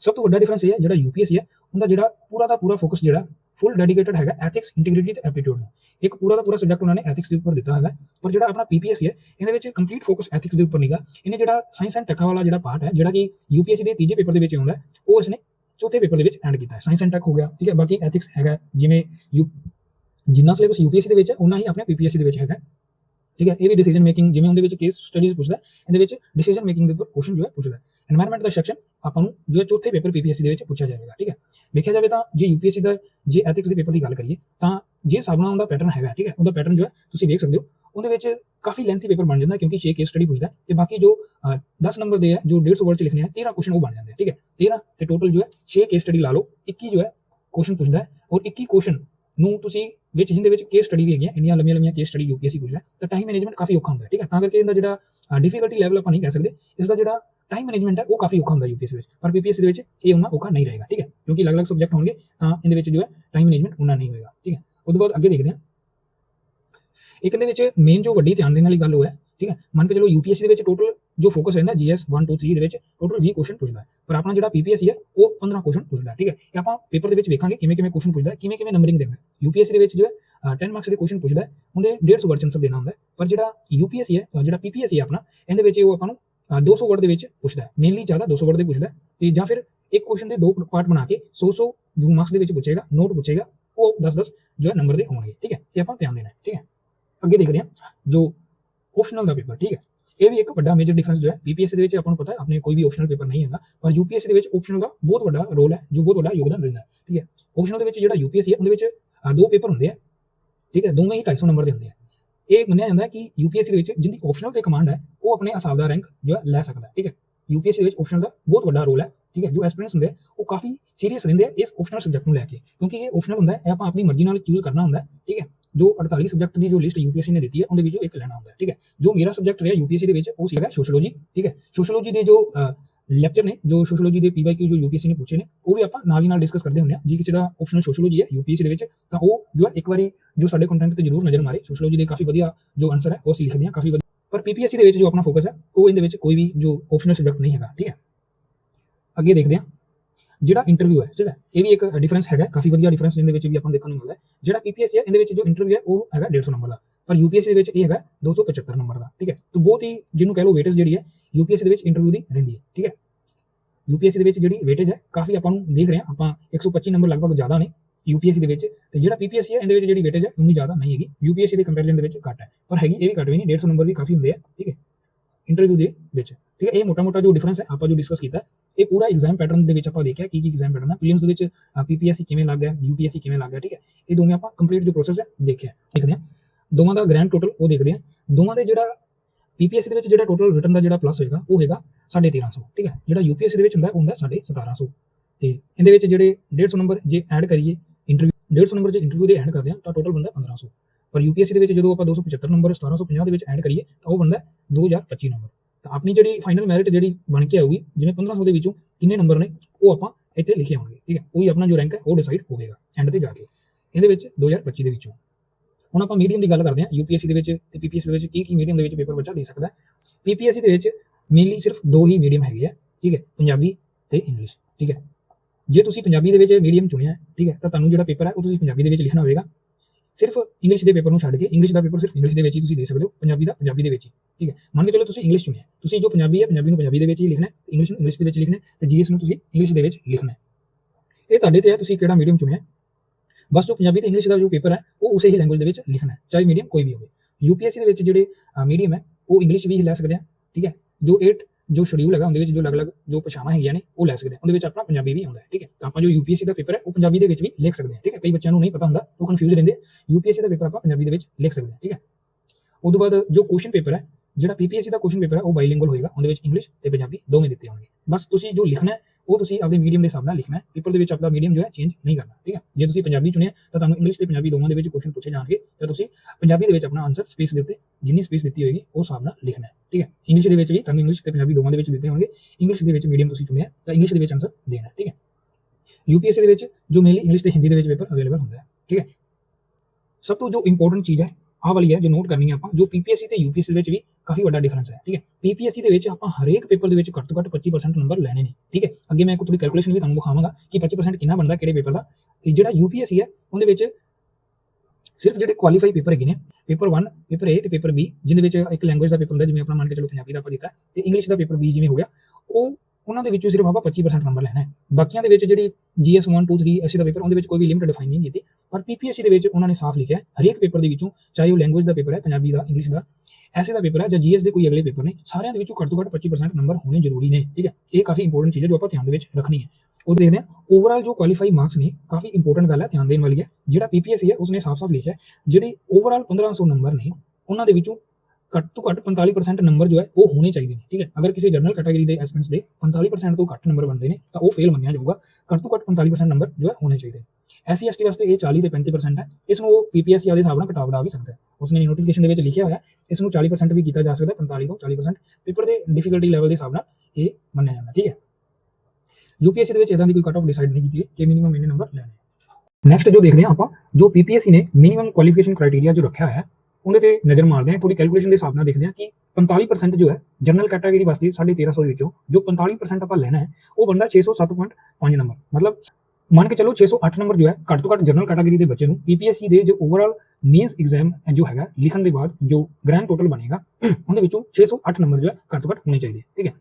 ਸਭ ਤੋਂ ਵੱਡਾ ਡਿਫਰੈਂਸ ਇਹ ਹੈ, ਜਿਹੜਾ ਯੂਪੀਐਸਸੀ ਹੈ, ਉਹਦਾ ਜਿਹੜਾ ਪੂਰਾ ਦਾ ਪੂਰਾ ਫੋਕਸ ਜਿਹੜਾ ਫੁੱਲ ਡੈਡੀਕੇਟਡ ਹੈਗਾ ਐਥਿਕਸ ਇੰਟੀਗ੍ਰਿਟੀ ਤੇ ਐਪਟੀਟਿਊਡ ਨੂੰ ਇੱਕ ਪੂਰਾ ਦਾ ਪੂਰਾ ਸਬਜੈਕਟ ਉਹਨਾਂ ਨੇ ਐਥਿਕਸ ਦੇ ਉੱਪਰ ਦਿੱਤਾ ਹੈਗਾ। ਪਰ ਜਿਹੜਾ ਆਪਣਾ ਪੀਪੀਐਸਸੀ ਹੈ, ਇਹਦੇ ਵਿੱਚ ਕੰਪਲੀਟ ਫੋਕਸ ਐਥਿਕਸ ਦੇ ਉੱਪਰ ਨਹੀਂਗਾ ਇਹਨੇ ਜਿਹੜਾ ਸਾਇੰਸ ਐਂਡ ਟੈਕਾਂ ਵਾਲਾ ਜਿਹੜਾ ਪਾਰਟ ਹੈ, ਜਿਹੜਾ ਕਿ ਯੂਪੀਐਸਸੀ ਦੇ ਤੀਜੇ ਪੇਪਰ ਦੇ ਵਿੱਚ ਆਉਂਦਾ ਉਹ ਇਸਨੇ ਚੌਥੇ ਪੇਪਰ ਦੇ ਵਿੱਚ ਐਡ ਕੀਤਾ ਹੈ। ਸਾਇੰਸ ਐਂਡ ਟੈਕ ਹੋ ਗਿਆ, ਠੀਕ ਹੈ? ਬਾਕੀ ਐਥਿਕਸ ਹੈਗਾ ਜਿਵੇਂ ਯੂ ਜਿੰਨਾ ਸਿਲੇਬਸ ਯੂਪੀਐਸਸੀ ਦੇ ਵਿੱਚ ਹੈ ਉਨਾ ਹੀ ਆਪਣੇ ਪੀਪੀਐਸਸੀ ਦੇ ਵਿੱਚ ਹੈਗਾ ਠੀਕ ਹੈ? ਇਹ ਵੀ ਡਿਸੀਜਨ ਮੇਕਿੰਗ ਜਿਵੇਂ ਉਹਦੇ ਵਿੱਚ ਕੇਸ ਸਟੱਡੀਜ਼ ਪੁੱਛਦਾ ਇਹਦੇ ਵਿੱਚ ਡਿਸੀਜਨ ਮੇਕਿੰਗ ਦੇ ਉੱਪਰ ਕੁਐਸਚਨ ਜੋ ਹੈ ਪੁੱਛਦਾ এনवायरमेंਟ ਦਾ ਸੈਕਸ਼ਨ ਆਪਾਂ ਨੂੰ ਜੋ ਚੌਥੇ ਪੇਪਰ ਪੀਪੀਐਸਸੀ ਦੇ ਵਿੱਚ ਪੁੱਛਿਆ ਜਾਵੇਗਾ, ਠੀਕ ਹੈ? ਵੇਖਿਆ ਜਾਵੇ ਤਾਂ ਜੇ ਯੂਪੀਐਸਸੀ ਦਾ, ਜੇ ਐਥਿਕਸ ਦੇ ਪੇਪਰ ਦੀ ਗੱਲ ਕਰੀਏ, ਤਾਂ ਜੇ ਹਿਸਾਬ ਨਾਲ ਉਹਦਾ ਪੈਟਰਨ ਹੈਗਾ, ਠੀਕ ਹੈ? ਉਹਦਾ ਪੈਟਰਨ ਜੋ ਹੈ, ਤੁਸੀਂ ਵੇਖ ਸਕਦੇ ਹੋ, ਉਹਦੇ ਵਿੱਚ ਕਾਫੀ ਲੈਂਥੀ ਪੇਪਰ ਬਣ ਜਾਂਦਾ ਕਿਉਂਕਿ 6 ਕੇਸ ਸਟੱਡੀ ਪੁੱਛਦਾ ਤੇ ਬਾਕੀ ਜੋ 10 ਨੰਬਰ ਦੇ ਹੈ, ਜੋ 150 ਵਰਡ ਚ ਲਿਖਣੇ ਆ 13 ਕੁਐਸਚਨ ਉਹ ਬਣ ਜਾਂਦੇ ਠੀਕ ਹੈ? 13 ਤੇ ਟੋਟਲ ਜੋ ਹੈ 6 ਕੇਸ ਸਟੱਡੀ ਲਾ ਲਓ 21 ਜੋ ਹੈ ਕੁਐਸਚਨ ਪੁੱਛਦਾ ਹੈ ਔਰ 21 ਕੁਐਸਚਨ ਨੂੰ ਤੁਸੀਂ ਵਿੱਚ ਜਿੰਦੇ ਵਿੱਚ ਕੇਸ ਸਟੱਡੀ ਵੀ ਹੈਗੀਆਂ, ਇੰਨੀਆਂ ਲੰਮੀਆਂ ਲੰਮੀਆਂ ਕੇਸ ਸਟੱਡੀ ਯੂਪੀਐਸਸੀ ਪੁੱਛਦਾ ਤਾਂ ਟਾਈਮ ਮੈਨੇਜਮੈਂਟ ਕਾਫੀ ਔਖਾ ਹੁੰਦਾ ਠੀਕ ਹੈ? ਤਾਂ ਕਰਕੇ ਇਹਦਾ ਜਿਹੜਾ ਡਿਫਿਕਲਟੀ ਲੈਵਲ ਆਪਾਂ ਨਹੀਂ ਕਹਿ ਸਕਦੇ ਇਸ ਦਾ ਜਿਹੜਾ ਟਾਈਮ ਮੈਨੇਜਮੈਂਟ ਹੈ ਉਹ ਕਾਫੀ ਔਖਾ ਹੁੰਦਾ ਯੂਪੀਐਸਸੀ ਵਿੱਚ। ਪਰ ਪੀਪੀਐਸਸੀ ਦੇ ਵਿੱਚ ਇਹ ਉਹਨਾਂ ਔਖਾ ਨਹੀਂ ਰਹੇਗਾ ਠੀਕ ਹੈ? ਕਿਉਂਕਿ ਅਲੱਗ-ਅਲੱਗ ਸਬਜੈਕਟ ਹੋਣਗੇ ਤਾਂ ਇਹਦੇ ਵਿੱਚ ਜੋ ਹੈ ਟਾਈਮ ਮੈਨੇਜਮੈਂਟ ਉਹਨਾਂ ਨਹੀਂ ਹੋਏਗਾ ਠੀਕ ਹੈ? ਉਸ ਤੋਂ ਬਾਅਦ ਅੱਗੇ ਦੇਖਦੇ ਹਾਂ। ਇੱਕ ਦੇ ਵਿੱਚ ਮੇਨ ਜੋ ਵੱਡੀ ਧਿਆਨ ਦੇਣ ਵਾਲੀ ਗੱਲ ਉਹ ਹੈ ਠੀਕ ਹੈ? ਮੰਨ ਕੇ ਚਲੋ ਯੂਪੀਐਸਸੀ ਦੇ ਵਿੱਚ ਟੋਟਲ ਜੋ ਫੋਕਸ ਰਹਿੰਦਾ ਜੀਐਸ 1 2 3 ਦੇ ਵਿੱਚ ਟੋਟਲ 20 ਕੁਐਸਚਨ ਪੁੱਛਦਾ ਹੈ। ਪਰ ਆਪਣਾ ਜਿਹੜਾ ਪੀਪੀਐਸਸੀ ਹੈ ਉਹ 15 ਕੁਐਸਚਨ ਪੁੱਛਦਾ ਠੀਕ ਹੈ? ਇਹ ਆਪਾਂ ਪੇਪਰ ਦੇ ਵਿੱਚ ਵੇਖਾਂਗੇ ਕਿਵੇਂ ਕਿਵੇਂ ਕੁਐਸਚਨ ਪੁੱਛਦਾ ਕਿਵੇਂ ਕਿਵੇਂ ਨੰਬਰਿੰਗ ਦਿੰਦਾ ਹੈ। ਯੂਪੀਐਸਸੀ ਦੇ ਵਿੱਚ ਜੋ ਹੈ 10 ਮਾਰਕਸ ਦੇ ਕੁਐਸਚਨ ਪੁੱਛਦਾ ਹੈ ਉਹਦੇ 150 ਵਰਡ ਆਨਸਰ ਦੇਣਾ ਹੁੰਦਾ ਪਰ ਜਿਹੜਾ ਯੂਪੀਐਸਸੀ ਹੈ ਅ, ਜਿਹੜਾ ਪੀਪੀਐਸਸੀ ਹੈ ਆਪਣਾ ਇਹਦੇ ਵਿੱਚ ਉਹ ਆਪਾਂ ਨੂੰ 200 ਵਰਡ ਦੇ ਵਿੱਚ ਪੁੱਛਦਾ ਮੇਨਲੀ ਜ਼ਿਆਦਾ 200 ਵਰਡ ਦੇ ਪੁੱਛਦਾ ਹੈ ਤੇ ਜਾਂ ਫਿਰ ਇੱਕ ਕੁਐਸਚਨ ਦੇ ਦੋ ਪਾਰਟ ਬਣਾ ਕੇ 100 100 ਮਾਰਕਸ ਦੇ ਵਿੱਚ ਪੁੱਛੇਗਾ ਨੋਟ ਪੁੱਛੇਗਾ, ਉਹ 10 10 ਜੋ ਹੈ ਨੰਬਰ ਦੇ ਹੋਣਗੇ। ਠੀਕ ਹੈ? ਇਹ ਆਪਾਂ ਧਿਆਨ ਦੇਣਾ ਹੈ। ਠੀਕ ਹੈ? ਅੱਗੇ ਦੇਖਦੇ ਹਾਂ ਜੋ ਆਪਸ਼ਨਲ ਦਾ ਪੇਪਰ ਠੀਕ ਹੈ? ਇਹ ਵੀ ਇੱਕ ਵੱਡਾ ਮੇਜਰ ਡਿਫਰੈਂਸ ਜੋ ਹੈ ਬੀਪੀਐਸਸੀ ਦੇ ਵਿੱਚ ਆਪਾਂ ਨੂੰ ਪਤਾ ਹੈ, ਆਪਣੇ ਕੋਈ ਵੀ ਆਪਸ਼ਨਲ ਪੇਪਰ ਨਹੀਂ ਹੈਗਾ, ਪਰ ਯੂਪੀਐਸਸੀ ਦੇ ਵਿੱਚ ਆਪਸ਼ਨਲ ਦਾ ਬਹੁਤ ਵੱਡਾ ਰੋਲ ਹੈ, ਜੋ ਬਹੁਤ ਵੱਡਾ ਯੋਗਦਾਨ ਦਿੰਦਾ ਹੈ। ਠੀਕ ਹੈ? ਆਪਸ਼ਨਲ ਦੇ ਵਿੱਚ ਜਿਹੜਾ ਯੂਪੀਐਸਸੀ ਹੈ, ਉਹਦੇ ਵਿੱਚ ਦੋ ਪੇਪਰ ਹੁੰਦੇ ਆ ਠੀਕ ਹੈ? ਦੋਵੇਂ ਹੀ 250 ਨੰਬਰ ਦੇ ਹੁੰਦੇ ਆ ਇਹ ਮੰਨਿਆ ਜਾਂਦਾ ਹੈ ਕਿ ਯੂਪੀਐਸਸੀ ਦੇ ਵਿੱਚ ਜਿੰਦੀ ਆਪਸ਼ਨਲ ਤੇ ਕਮਾਂਡ ਹੈ, ਉਹ ਆਪਣੇ ਹਿਸਾਬ ਦਾ ਰੈਂਕ ਜੋ ਹੈ ਲੈ ਸਕਦਾ ਹੈ, ਠੀਕ ਹੈ? ਯੂਪੀਐਸਸੀ ਦੇ ਵਿੱਚ ਆਪਸ਼ਨਲ ਦਾ ਬਹੁਤ ਵੱਡਾ ਰੋਲ ਹੈ, ਠੀਕ ਹੈ? ਜੋ ਐਸਪੀਰੈਂਟਸ ਹੁੰਦੇ, ਉਹ ਕਾਫੀ ਸੀਰੀਅਸ ਰਹਿੰਦੇ ਆ ਇਸ ਆਪਸ਼ਨਲ ਸਬਜੈਕਟ ਨੂੰ ਲੈ ਕੇ, ਕਿਉਂਕਿ ਇਹ ਆਪਸ਼ਨਲ ਹੁੰਦਾ ਹੈ, ਇਹ ਆਪਾਂ ਆਪਣੀ ਮਰਜ਼ੀ ਨਾਲ ਚੂਜ਼ ਕਰਨਾ ਹੁੰਦਾ ਹੈ, ਠੀਕ ਹੈ? ਜੋ 48 ਸਬਜੈਕਟ ਦੀ ਜੋ ਲਿਸਟ ਯੂਪੀਐਸਸੀ ਨੇ ਦਿੱਤੀ ਹੈ, ਉਹਦੇ ਵਿੱਚੋਂ ਇੱਕ ਲੈਣਾ ਹੁੰਦਾ ਹੈ, ਠੀਕ ਹੈ? ਜੋ ਮੇਰਾ ਸਬਜੈਕਟ ਰਿਹਾ ਯੂਪੀਐਸਸੀ ਦੇ ਵਿੱਚ, ਉਹ ਸੀਗਾ ਸੋਸ਼ੀਓਲੋਜੀ ਠੀਕ ਹੈ? ਸੋਸ਼ੀਓਲੋਜੀ ਦੇ ਜੋ ਲੈਕਚਰ ਨੇ, ਜੋ ਸੋਸ਼ੀਓਲੋਜੀ ਦੇ ਪੀਵਾਈਕਿਊ ਜੋ ਯੂਪੀਐਸਸੀ ਨੇ ਪੁੱਛੇ ਨੇ, ਉਹ ਵੀ ਆਪਾਂ ਨਾਲ ਹੀ ਨਾਲ ਡਿਸਕਸ ਕਰਦੇ ਹੁੰਦੇ ਹਾਂ, ਜੇ ਕਿਸੇ ਦਾ ਆਪਸ਼ਨਲ ਸੋਸ਼ੀਓਲੋਜੀ ਹੈ ਯੂਪੀਐਸਸੀ ਦੇ ਵਿੱਚ, ਤਾਂ ਉਹ ਜੋ ਹੈ, ਇੱਕ ਵਾਰੀ ਜੋ ਸਾਡੇ ਕੰਟੈਂਟ ਤੇ ਜ਼ਰੂਰ ਨਜ਼ਰ ਮਾਰੇ ਸੋਸ਼ੀਓਲੋਜੀ ਦੇ ਕਾਫੀ ਵਧੀਆ ਜੋ ਆਨਸਰ ਹੈ, ਉਹ ਅਸੀਂ ਲਿਖਦੇ ਹਾਂ ਕਾਫੀ ਵਧੀਆ। ਪਰ ਪੀਪੀਐਸਸੀ ਦੇ ਵਿੱਚ ਜੋ ਆਪਣਾ ਫੋਕਸ ਹੈ, ਉਹ ਇਹਦੇ ਵਿੱਚ ਕੋਈ ਵੀ ਜੋ ਆਪਸ਼ਨਲ ਸਬਜੈਕਟ ਨਹੀਂ ਹੈਗਾ, ਠੀਕ ਹੈ? ਅੱਗੇ ਦੇਖਦੇ ਹਾਂ। ਜਿਹੜਾ ਇੰਟਰਵਿਊ ਹੈ, ਠੀਕ ਹੈ, ਇਹ ਵੀ ਇੱਕ ਡਿਫਰੈਂਸ ਹੈਗਾ, ਕਾਫੀ ਵਧੀਆ ਡਿਫਰੈਂਸ ਇਹਦੇ ਵਿੱਚ ਵੀ ਆਪਾਂ ਦੇਖਣ ਨੂੰ ਮਿਲਦਾ ਹੈ। ਜਿਹੜਾ ਪੀਪੀਐਸਸੀ ਹੈ, ਇਹਦੇ ਵਿੱਚ ਜੋ ਇੰਟਰਵਿਊ ਹੈ, ਉਹ ਹੈਗਾ 150 ਨੰਬਰ ਦਾ। ਪਰ ਯੂਪੀਐਸਸੀ ਦੇ ਵਿੱਚ ਇਹ ਹੈਗਾ 275 ਨੰਬਰ ਦਾ, ਠੀਕ ਹੈ? ਤਾਂ ਬਹੁਤ ਹੀ, ਜਿਹਨੂੰ ਕਹਿ ਲਓ ਵੇਟੇਜ ਜਿਹੜੀ ਹੈ ਯੂਪੀਐਸਸੀ ਦੇ ਵਿੱਚ ਇੰਟਰਵਿਊ ਦੀ ਰਹਿੰਦੀ ਹੈ, ਠੀਕ ਹੈ? ਯੂਪੀਐਸਸੀ ਦੇ ਵਿੱਚ ਜਿਹੜੀ ਵੇਟੇਜ ਹੈ, ਕਾਫੀ ਆਪਾਂ ਨੂੰ ਦੇਖ ਰਹੇ ਹਾਂ, ਆਪਾਂ 125 ਨੰਬਰ ਲਗਭਗ ਜ਼ਿਆਦਾ ਨੇ ਯੂਪੀਐਸਸੀ ਦੇ ਵਿੱਚ ਤੇ ਜਿਹੜਾ ਪੀਪੀਐਸਸੀ ਹੈ, ਇਹਦੇ ਵਿੱਚ ਜਿਹੜੀ ਵੇਟੇਜ ਹੈ, ਉਨੀ ਜ਼ਿਆਦਾ ਨਹੀਂ ਹੈਗੀ। ਯੂਪੀਐਸਸੀ ਦੇ ਕੰਪੈਰੀਜ਼ਨ ਦੇ ਵਿੱਚ ਘੱਟ ਹੈ, ਪਰ ਹੈਗੀ, ਇਹ ਵੀ ਘੱਟ ਵੀ ਨਹੀਂ 150 ਨੰਬਰ ਵੀ ਕਾਫੀ ਹੁੰਦੇ ਆ, ਠੀਕ ਹੈ? ਇੰਟਰਵਿਊ ਦੇ ਵਿੱਚ, ਠੀਕ ਹੈ? ਇਹ ਮੋਟਾ ਮੋਟਾ ਜੋ ਡਿਫਰੈਂਸ ਹੈ, ਆਪਾਂ ਜੋ ਡਿਸਕਸ ਕੀਤਾ, ਇਹ ਪੂਰਾ ਐਗਜ਼ਾਮ ਪੈਟਰਨ ਦੇ ਵਿੱਚ ਆਪਾਂ ਦੇਖਿਆ ਕੀ ਕੀ ਐਗਜ਼ਾਮ ਪੈਟਰਨ ਹੈ ਪ੍ਰੀਲਿਮਸ ਦੇ ਵਿੱਚ ਪੀਪੀਐਸਸੀ ਕਿਵੇਂ ਲੱਗ ਗਿਆ ਯੂਪੀਐਸਸੀ ਕਿਵੇਂ ਲੱਗ ਗਿਆ, ਠੀਕ ਹੈ? ਇਹ ਦੋਵੇਂ ਆਪਾਂ ਕੰਪਲੀਟ ਜੋ ਪ੍ਰੋਸੈਸ ਹੈ, ਦੇਖਿਆ, ਦੇਖਦੇ ਹਾਂ। ਦੋਵਾਂ ਦਾ ਗ੍ਰੈਂਡ ਟੋਟਲ ਉਹ ਦੇਖਦੇ ਹਾਂ। ਦੋਵਾਂ ਦੇ ਜਿਹੜਾ ਪੀਪੀਐਸਸੀ ਦੇ ਵਿੱਚ ਜਿਹੜਾ ਟੋਟਲ ਰਿਟਰਨ ਦਾ ਜਿਹੜਾ ਪਲੱਸ ਹੋਏਗਾ ਉਹ ਹੈਗਾ 1350 ਠੀਕ ਹੈ? ਜਿਹੜਾ ਯੂਪੀਐਸਸੀ ਦੇ ਵਿੱਚ ਹੁੰਦਾ ਹੈ, ਉਹ ਹੁੰਦਾ ਹੈ 1750 ਤੇ ਇਹਦੇ ਵਿੱਚ ਜਿਹੜੇ 150 ਨੰਬਰ ਜੇ ਐਡ ਕਰੀਏ ਇੰਟਰਵਿਊ 150 ਨੰਬਰ ਜੇ ਇੰਟਰਵਿਊ ਦੇ ਐਡ ਕਰਦੇ ਹਾਂ ਤਾਂ ਟੋਟਲ ਬੰਦਾ 1500 ਪਰ ਯੂਪੀਐਸਸੀ ਦੇ ਵਿੱਚ ਜਦੋਂ ਆਪਾਂ 275 ਨੰਬਰ 1750 ਦੇ ਵਿੱਚ ਐਡ ਕਰੀਏ ਤਾਂ ਉਹ ਬੰਦਾ 2025 ਨੰਬਰ ਤਾਂ ਆਪਣੀ ਜਿਹੜੀ ਫਾਈਨਲ ਮੈਰਿਟ ਜਿਹੜੀ ਬਣ ਕੇ ਆਊਗੀ ਜਿਵੇਂ 1500 ਦੇ ਵਿੱਚੋਂ ਕਿੰਨੇ ਨੰਬਰ ਨੇ ਉਹ ਆਪਾਂ ਇੱਥੇ ਲਿਖੇ ਹੋਣਗੇ ਠੀਕ ਹੈ? ਉਹੀ ਆਪਣਾ ਜੋ ਰੈਂਕ ਹੈ ਉਹ ਡਿਸਾਈਡ ਹੋਵੇਗਾ ਐਂਡ ਤੇ ਜਾ ਕੇ। ਇਹਦੇ ਵਿੱਚ 2025 ਦੇ ਵਿੱਚੋਂ। ਹੁਣ ਆਪਾਂ ਮੀਡੀਅਮ ਦੀ ਗੱਲ ਕਰਦੇ ਹਾਂ ਯੂਪੀਐਸਸੀ ਦੇ ਵਿੱਚ ਤੇ ਪੀਪੀਐਸਸੀ ਦੇ ਵਿੱਚ ਕੀ ਕੀ ਮੀਡੀਅਮ ਦੇ ਵਿੱਚ ਪੇਪਰ ਬੱਚਾ ਦੇ ਸਕਦਾ ਹੈ ਪੀਪੀਐਸਸੀ ਦੇ ਵਿੱਚ ਮੇਨਲੀ ਸਿਰਫ ਦੋ ਹੀ ਮੀਡੀਅਮ ਹੈਗੇ ਆ ਠੀਕ ਹੈ ਪੰਜਾਬੀ ਤੇ ਇੰਗਲਿਸ਼ ਠੀਕ ਹੈ ਜੇ ਤੁਸੀਂ ਪੰਜਾਬੀ ਦੇ ਵਿੱਚ ਮੀਡੀਅਮ ਚੁਣਿਆ ਠੀਕ ਹੈ ਤਾਂ ਤੁਹਾਨੂੰ ਜਿਹੜਾ ਪੇਪਰ ਹੈ ਉਹ ਤੁਸੀਂ ਪੰਜਾਬੀ ਦੇ ਵਿੱਚ ਲਿਖਣਾ ਹੋਵੇਗਾ ਸਿਰਫ ਇੰਗਲਿਸ਼ ਦੇ ਪੇਪਰ ਨੂੰ ਛੱਡ ਕੇ ਇੰਗਲਿਸ਼ ਦਾ ਪੇਪਰ ਸਿਰਫ ਇੰਗਲਿਸ਼ ਦੇ ਵਿੱਚ ਹੀ ਤੁਸੀਂ ਦੇ ਸਕਦੇ ਹੋ ਪੰਜਾਬੀ ਦਾ ਪੰਜਾਬੀ ਦੇ ਵਿੱਚ ਹੀ ਠੀਕ ਹੈ ਮੰਨ ਕੇ ਚਲੋ ਤੁਸੀਂ ਇੰਗਲਿਸ਼ ਚੁਣਿਆ ਤੁਸੀਂ ਜੋ ਪੰਜਾਬੀ ਹੈ ਪੰਜਾਬੀ ਨੂੰ ਪੰਜਾਬੀ ਦੇ ਵਿੱਚ ਹੀ ਲਿਖਣਾ ਹੈ ਇੰਗਲਿਸ਼ ਨੂੰ ਇੰਗਲਿਸ਼ ਦੇ ਵਿੱਚ ਲਿਖਣਾ ਹੈ ਤੇ ਜੀਐਸ ਨੂੰ ਤੁਸੀਂ ਇੰਗਲਿਸ਼ ਦੇ ਵਿੱਚ ਲਿਖਣਾ ਹੈ ਇਹ ਤੁਹਾਡੇ ਤੇ ਹੈ ਤੁਸੀਂ ਕਿਹੜਾ ਮੀਡੀਅਮ ਚੁਣਿਆ ਬਸ ਜੋ ਪੰਜਾਬੀ ਤੇ ਇੰਗਲਿਸ਼ ਦਾ ਜੋ ਪੇਪਰ ਹੈ, ਉਹ ਉਸੇ ਹੀ ਲੈਂਗੁਏਜ ਦੇ ਵਿੱਚ ਲਿਖਣਾ ਹੈ, ਚਾਹੇ ਮੀਡੀਅਮ ਕੋਈ ਵੀ ਹੋਵੇ। ਯੂਪੀਐਸਸੀ ਦੇ ਵਿੱਚ ਜਿਹੜੇ ਮੀਡੀਅਮ ਹੈ, ਉਹ ਇੰਗਲਿਸ਼ ਵੀ ਲੈ ਸਕਦੇ ਆ, ਠੀਕ ਹੈ? ਜੋ 8 ਜੋ ਸ਼ਡਿਊਲ ਹੈਗਾ, ਉਹਦੇ ਵਿੱਚ ਜੋ ਅਲੱਗ-ਅਲੱਗ ਜੋ ਭਾਸ਼ਾਵਾਂ ਹੈਗੀਆਂ ਨੇ, ਉਹ ਲੈ ਸਕਦੇ ਆ। ਉਹਦੇ ਵਿੱਚ ਆਪਣਾ ਪੰਜਾਬੀ ਵੀ ਆਉਂਦਾ ਹੈ, ਠੀਕ ਹੈ? ਤਾਂ ਆਪਾਂ ਜੋ ਯੂਪੀਐਸਸੀ ਦਾ ਪੇਪਰ ਹੈ, ਉਹ ਪੰਜਾਬੀ ਦੇ ਵਿੱਚ ਵੀ ਲਿਖ ਸਕਦੇ ਆ, ਠੀਕ ਹੈ? ਕਈ ਬੱਚਿਆਂ ਨੂੰ ਨਹੀਂ ਪਤਾ ਹੁੰਦਾ, ਉਹ ਕਨਫਿਊਜ਼ ਰਹਿੰਦੇ ਯੂਪੀਐਸਸੀ ਦਾ ਪੇਪਰ ਆਪਾਂ ਪੰਜਾਬੀ ਦੇ ਵਿੱਚ ਲਿਖ ਸਕਦੇ ਆ, ਠੀਕ ਹੈ? ਉਸ ਤੋਂ ਬਾਅਦ ਜੋ ਕੁਐਸਚਨ ਪੇਪਰ ਹੈ ਜਿਹੜਾ ਪੀਪੀਐਸਸੀ ਦਾ ਕੁਐਸਚਨ ਪੇਪਰ ਹੈ, ਉਹ ਬਾਈਲਿੰਗੁਅਲ ਹੋਏਗਾ, ਉਹਦੇ ਵਿੱਚ ਇੰਗਲਿਸ਼ ਤੇ ਪੰਜਾਬੀ ਦੋਵੇਂ ਦਿੱਤੇ ਹੋਣਗੇ। ਬਸ ਤੁਸੀਂ ਜੋ ਲਿਖਣਾ ਹੈ, ਉਹ ਤੁਸੀਂ ਆਪਣੇ ਮੀਡੀਅਮ ਦੇ ਹਿਸਾਬ ਨਾਲ ਲਿਖਣਾ ਹੈ। ਪੇਪਰ ਦੇ ਵਿੱਚ ਆਪਣਾ ਮੀਡੀਅਮ ਜੋ ਹੈ ਚੇਂਜ ਨਹੀਂ ਕਰਨਾ, ਠੀਕ ਹੈ? ਜੇ ਤੁਸੀਂ ਪੰਜਾਬੀ ਚੁਣਿਆ, ਤਾਂ ਤੁਹਾਨੂੰ ਇੰਗਲਿਸ਼ ਤੇ ਪੰਜਾਬੀ ਦੋਵਾਂ ਦੇ ਵਿੱਚ ਕੁਐਸਚਨ ਪੁੱਛੇ ਜਾਣਗੇ, ਤਾਂ ਤੁਸੀਂ ਪੰਜਾਬੀ ਦੇ ਵਿੱਚ ਆਪਣਾ ਆਨਸਰ ਸਪੇਸ ਦੇ ਉੱਤੇ, ਜਿੰਨੀ ਸਪੇਸ ਦਿੱਤੀ ਹੋਏਗੀ ਉਹ ਹਿਸਾਬ ਨਾਲ ਲਿਖਣਾ ਹੈ, ਠੀਕ ਹੈ? ਇੰਗਲਿਸ਼ ਦੇ ਵਿੱਚ ਵੀ ਤੁਹਾਨੂੰ ਇੰਗਲਿਸ਼ ਤੇ ਪੰਜਾਬੀ ਦੋਵਾਂ ਦੇ ਵਿੱਚ ਦਿੱਤੇ ਹੋਣਗੇ। ਇੰਗਲਿਸ਼ ਦੇ ਵਿੱਚ ਮੀਡੀਅਮ ਤੁਸੀਂ ਚੁਣਿਆ, ਤਾਂ ਇੰਗਲਿਸ਼ ਦੇ ਵਿੱਚ ਆਨਸਰ ਦੇਣਾ ਹੈ, ਠੀਕ ਹੈ? ਯੂਪੀਐਸਸੀ ਦੇ ਵਿੱਚ ਜੋ ਮੇਨਲੀ ਇੰਗਲਿਸ਼ ਤੇ ਹਿੰਦੀ ਦੇ ਵਿੱਚ ਪੇਪਰ ਅਵੇਲੇਬਲ ਹੁੰਦਾ ਹੈ, ਠੀਕ ਹੈ? ਸਭ ਤੋਂ ਜੋ ਇੰਪੋਰਟੈਂਟ ਚੀਜ਼ ਹੈ ਆਹ ਵਾਲੀ ਹੈ ਜੋ ਨੋਟ ਕਰਨੀ ਹੈ ਆਪਾਂ, ਜੋ ਪੀਪੀਐਸਸੀ ਤੇ ਯੂਪੀਐਸਸੀ ਦੇ ਵਿੱਚ ਵੀ ਕਾਫੀ ਵੱਡਾ ਡਿਫਰੈਂਸ ਹੈ, ਠੀਕ ਹੈ? ਪੀਪੀਐਸਸੀ ਦੇ ਵਿੱਚ ਆਪਾਂ ਹਰੇਕ ਪੇਪਰ ਦੇ ਵਿੱਚ ਘੱਟ ਤੋਂ ਘੱਟ 25% ਨੰਬਰ ਲੈਣੇ ਨੇ, ਠੀਕ ਹੈ? ਅੱਗੇ ਮੈਂ ਇੱਕ ਥੋੜੀ ਕੈਲਕੂਲੇਸ਼ਨ ਵੀ ਤੁਹਾਨੂੰ ਦਿਖਾਵਾਂਗਾ ਕਿ 25% ਕਿੰਨਾ ਬਣਦਾ, ਕਿਹੜੇ ਪੇਪਰ ਦਾ। ਤੇ ਜਿਹੜਾ ਯੂਪੀਐਸਸੀ ਹੈ, ਉਹਦੇ ਵਿੱਚ ਸਿਰਫ ਜਿਹੜੇ ਕੁਆਲੀਫਾਈ ਪੇਪਰ ਹੈਗੇ ਨੇ ਪੇਪਰ 1 ਪੇਪਰ A ਤੇ ਪੇਪਰ B, ਜਿਹਦੇ ਵਿੱਚ ਇੱਕ ਲੈਂਗੁਏਜ ਦਾ ਪੇਪਰ ਹੁੰਦਾ, ਜਿਵੇਂ ਆਪਣਾ ਮੰਨ ਕੇ ਚਲੋ ਪੰਜਾਬੀ ਦਾ ਆਪਾਂ ਦਿੱਤਾ, ਤੇ ਇੰਗਲਿਸ਼ ਦਾ ਪੇਪਰ B ਜਿਵੇਂ ਹੋ ਗਿਆ, ਉਹ ਉਹਨਾਂ ਦੇ ਵਿੱਚੋਂ ਸਿਰਫ ਆਪਾਂ 25% ਨੰਬਰ ਲੈਣਾ ਹੈ। ਬਾਕੀਆਂ ਦੇ ਵਿੱਚ ਜਿਹੜੀ GS 1 2 3 ਐਸੀ ਦਾ ਪੇਪਰ ਉਹਦੇ ਵਿੱਚ ਕੋਈ ਵੀ ਲਿਮਟ ਡਿਫਾਈਨ ਨਹੀਂ ਕੀਤੀ ਪਰ ਪੀਪੀਐਸਸੀ ਦੇ ਵਿੱਚ ਉਹਨਾਂ ਨੇ ਸਾਫ਼ ਲਿਖਿਆ ਹਰੇਕ ਪੇਪਰ ਦੇ ਵਿੱਚੋਂ ਚਾਹੇ ਉਹ ਲੈਂਗੁਏਜ ਦਾ ਪੇਪਰ ਹੈ ਪੰਜਾਬੀ ਦਾ ਇੰਗਲਿਸ਼ ਦਾ ਐਸੇ ਦਾ ਪੇਪਰ ਹੈ ਜਾਂ GS ਦੇ ਕੋਈ ਅਗਲੇ ਪੇਪਰ ਨੇ ਸਾਰਿਆਂ ਦੇ ਵਿੱਚੋਂ ਘੱਟ ਤੋਂ ਘੱਟ 25% ਨੰਬਰ ਹੋਣੇ ਜ਼ਰੂਰੀ ਨੇ ਠੀਕ ਹੈ? ਇਹ ਕਾਫੀ ਇੰਪੋਰਟੈਂਟ ਚੀਜ਼ ਹੈ ਜੋ ਆਪਾਂ ਧਿਆਨ ਦੇ ਵਿੱਚ ਰੱਖਣੀ ਹੈ। ਉਹ ਦੇਖਦੇ ਹਾਂ ਓਵਰਆਲ ਜੋ ਕੁਆਲੀਫਾਈ ਮਾਰਕਸ ਨੇ ਕਾਫੀ ਇੰਪੋਰਟੈਂਟ ਗੱਲ ਹੈ ਧਿਆਨ ਦੇਣ ਵਾਲੀ ਹੈ। ਜਿਹੜਾ ਪੀਪੀਐਸਸੀ ਹੈ ਉਸਨੇ ਸਾਫ਼-ਸਾਫ਼ ਲਿਖਿਆ ਹੈ, ਜਿਹੜੇ ਓਵਰਆਲ 1500 ਨੰਬਰ ਨੇ ਉਹਨਾਂ ਦੇ ਵਿੱਚੋਂ ਘੱਟ ਤੋਂ ਘੱਟ 45% ਨੰਬਰ ਜੋ ਹੈ, ਉਹ ਹੋਣੇ ਚਾਹੀਦੇ ਨੇ, ਠੀਕ ਹੈ? ਅਗਰ ਕਿਸੇ ਜਨਰਲ ਕੈਟਾਗਰੀ ਦੇ ਐਸਪੀਰੈਂਟਸ ਦੇ 45% ਤੋਂ ਘੱਟ ਨੰਬਰ ਬਣਦੇ ਨੇ, ਤਾਂ ਉਹ ਫੇਲ ਮੰਨਿਆ ਜਾਊਗਾ। ਘੱਟ ਤੋਂ ਘੱਟ 45% ਨੰਬਰ ਜੋ ਹੈ, ਹੋਣੇ ਚਾਹੀਦੇ ਨੇ। ਐਸਸੀ ਐਸਟੀ ਵਾਸਤੇ ਇਹ 40 ਤੇ 35% ਹੈ। ਇਸ ਨੂੰ ਉਹ ਪੀਪੀਐਸਸੀ ਦੇ ਹਿਸਾਬ ਨਾਲ ਘਟਾ ਵਧਾ ਵੀ ਸਕਦਾ ਹੈ। ਉਸਨੇ ਨੋਟੀਫਿਕੇਸ਼ਨ ਦੇ ਵਿੱਚ ਲਿਖਿਆ ਹੋਇਆ ਇਸ ਨੂੰ 40% ਵੀ ਕੀਤਾ ਜਾ ਸਕਦਾ ਹੈ 45 ਤੋਂ 40% ਪੇਪਰ ਦੇ ਡਿਫਿਕਲਟੀ ਲੈਵਲ ਦੇ ਹਿਸਾਬ ਨਾਲ ਇਹ ਮੰਨਿਆ ਜਾਂਦਾ, ਠੀਕ ਹੈ? ਯੂਪੀਐਸਸੀ ਦੇ ਵਿੱਚ ਇਦਾਂ ਦੀ ਕੋਈ ਕੱਟ ਆਫ ਡਿਸਾਈਡ ਨਹੀਂ ਕੀਤੀ ਕਿ ਮਿਨੀਮਮ ਇਹਨੇ ਨੰਬਰ ਲੈਣੇ। ਨੈਕਸਟ ਜੋ ਦੇਖਦੇ ਹਾਂ ਆਪਾਂ, ਜੋ ਪੀਪੀਐਸਸੀ ਨੇ ਮਿਨੀਮਮ ਕੁਆਲੀਫਿਕੇਸ਼ਨ ਕ੍ਰਾਈਟੇਰੀਆ ਜੋ ਰੱਖਿਆ ਹੋਇਆ ਹੈ ਉਹਦੇ ਤੇ ਨਜ਼ਰ ਮਾਰਦੇ ਹਾਂ ਥੋੜੀ ਕੈਲਕੂਲੇਸ਼ਨ ਦੇ ਹਿਸਾਬ ਨਾਲ ਦੇਖਦੇ ਹਾਂ ਕਿ 45% ਜੋ ਹੈ ਜਨਰਲ ਕੈਟਾਗਰੀ ਵਾਸਤੇ 1350 ਦੇ ਵਿੱਚੋਂ ਜੋ 45% ਆਪਾਂ ਲੈਣਾ ਹੈ, ਉਹ ਬੰਦਾ 607.5 ਨੰਬਰ ਮਤਲਬ ਮੰਨ ਕੇ ਚਲੋ 608 ਨੰਬਰ ਜੋ ਹੈ, ਘੱਟ ਤੋਂ ਘੱਟ ਜਨਰਲ ਕੈਟਾਗਰੀ ਦੇ ਬੱਚੇ ਨੂੰ ਪੀਪੀਐਸਸੀ ਦੇ ਜੋ ਓਵਰਆਲ ਮੇਨਸ ਐਗਜ਼ਾਮ ਜੋ ਹੈਗਾ, ਲਿਖਣ ਦੇ ਬਾਅਦ ਜੋ ਗ੍ਰੈਂਡ ਟੋਟਲ ਬਣੇਗਾ, ਉਹਦੇ ਵਿੱਚੋਂ 608 ਨੰਬਰ ਜੋ ਹੈ, ਘੱਟ ਤੋਂ ਘੱਟ ਹੋਣੇ ਚਾਹੀਦੇ ਠੀਕ ਹੈ।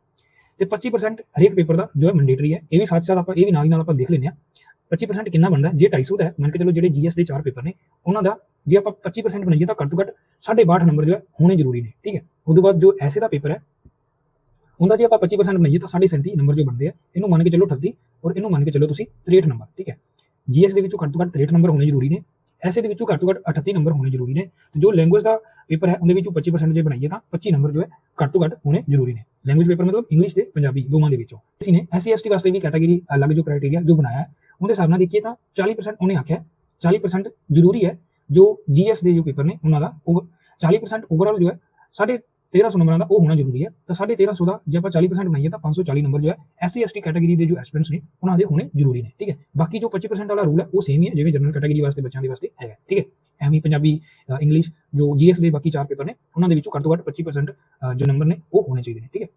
ਤੇ 25% ਹਰੇਕ ਪੇਪਰ ਦਾ ਜੋ ਹੈ ਮੈਂਡੇਟਰੀ ਹੈ, ਇਹ ਵੀ ਸਾਥ ਸਾਥ ਆਪਾਂ, ਇਹ ਵੀ ਨਾਲ ਹੀ ਨਾਲ ਆਪਾਂ ਦੇਖ ਲੈਂਦੇ ਹਾਂ। 25% ਕਿੰਨਾ ਬਣਦਾ ਹੈ? ਜੇ 250 ਦਾ ਹੈ, ਮੰਨ ਕੇ ਚਲੋ ਜਿਹੜੇ ਜੀਐਸ ਦੇ ਚਾਰ ਪੇਪਰ ਨੇ, ਉਹਨਾਂ ਦਾ ਜੇ ਆਪਾਂ 25% ਬਣਾਈਏ ਤਾਂ ਘੱਟ ਤੋਂ ਘੱਟ 62 ਨੰਬਰ ਜੋ ਹੈ, ਹੋਣੇ ਜ਼ਰੂਰੀ ਨੇ, ਠੀਕ ਹੈ ਉਸ ਤੋਂ ਬਾਅਦ ਜੋ ਐਸੇ ਦਾ ਪੇਪਰ ਹੈ, ਉਹਦਾ ਜੇ ਆਪਾਂ 25% ਬਣਾਈਏ ਤਾਂ 37 ਨੰਬਰ ਜੋ ਬਣਦੇ ਆ, ਇਹਨੂੰ ਮੰਨ ਕੇ ਚੱਲੋ 38 ਔਰ ਇਹਨੂੰ ਮੰਨ ਕੇ ਚੱਲੋ ਤੁਸੀਂ 63 ਨੰਬਰ ਠੀਕ ਹੈ ਜੀਐਸ ਦੇ ਵਿੱਚੋਂ ਘੱਟ ਤੋਂ ਘੱਟ 63 ਨੰਬਰ ਹੋਣੇ ਜ਼ਰੂਰੀ ਨੇ ਐਸੇ ਦੇ ਵਿੱਚੋਂ ਘੱਟ ਤੋਂ ਘੱਟ 38 ਨੰਬਰ ਹੋਣੇ ਜ਼ਰੂਰੀ ਨੇ ਤੇ ਜੋ ਲੈਂਗੁਏਜ ਦਾ ਪੇਪਰ ਹੈ ਉਹਦੇ ਵਿੱਚੋਂ 25% ਜੇ ਬਣਾਈਏ ਤਾਂ 25 ਨੰਬਰ ਜੋ ਹੈ ਘੱਟ ਤੋਂ ਘੱਟ ਹੋਣੇ ਜ਼ਰੂਰੀ ਨੇ। ਲੈਂਗੁਏਜ ਪੇਪਰ ਮਤਲਬ ਇੰਗਲਿਸ਼ ਤੇ ਪੰਜਾਬੀ ਦੋਵਾਂ ਦੇ ਵਿੱਚੋਂ। ਅਸੀਂ ਨੇ ਐਸਸੀ ਐਸਟੀ ਵਾਸਤੇ ਵੀ ਕੈਟਾਗਰੀ ਅਲੱਗ ਜੋ ਕ੍ਰਾਈਟੇਰੀਆ ਜੋ ਬਣਾਇਆ ਹੈ ਉਹਦੇ ਹਿਸਾਬ ਨਾਲ ਦੇਖੀਏ ਤਾਂ 40% ਉਹਨੇ ਆਖਿਆ ਹੈ, 40% ਜ਼ਰੂਰੀ ਹੈ ਜੋ ਜੀਐਸ ਦੇ ਜੋ ਪੇਪਰ ਨੇ ਉਹਨਾਂ ਦਾ ਉਹ 40% ਓਵਰਆਲ ਜੋ ਹੈ ਸਾਡੇ 1300 ਨੰਬਰਾਂ ਦਾ ਉਹ ਹੋਣਾ ਜ਼ਰੂਰੀ ਹੈ। ਤਾਂ ਸਾਢੇ 1300 ਦਾ ਜੇ ਆਪਾਂ 40% ਬਣਾਈਏ ਤਾਂ 540 ਨੰਬਰ ਜੋ ਹੈ ਐਸਸੀ ਐਸਟੀ ਕੈਟਾਗਰੀ ਦੇ ਜੋ ਐਸਪੀਰੈਂਟਸ ਨੇ, ਉਹਨਾਂ ਦੇ ਹੋਣੇ ਜ਼ਰੂਰੀ ਨੇ, ਠੀਕ ਹੈ। ਬਾਕੀ ਜੋ 25% ਵਾਲਾ ਰੂਲ ਹੈ, ਉਹ ਸੇਮ ਹੀ ਹੈ, ਜਿਵੇਂ ਜਨਰਲ ਕੈਟਾਗਰੀ ਵਾਸਤੇ, ਬੱਚਿਆਂ ਦੇ ਵਾਸਤੇ ਹੈਗਾ, ਠੀਕ ਹੈ। ਐਵੇਂ ਪੰਜਾਬੀ ਇੰਗਲਿਸ਼ ਜੋ ਜੀਐਸ ਦੇ ਬਾਕੀ ਚਾਰ ਪੇਪਰ ਨੇ, ਉਹਨਾਂ ਦੇ ਵਿੱਚੋਂ ਘੱਟ ਤੋਂ ਘੱਟ 25% ਜੋ ਨੰਬਰ ਨੇ, ਉਹ ਹੋਣੇ ਚਾਹੀਦੇ ਨੇ, ਠੀਕ ਹੈ।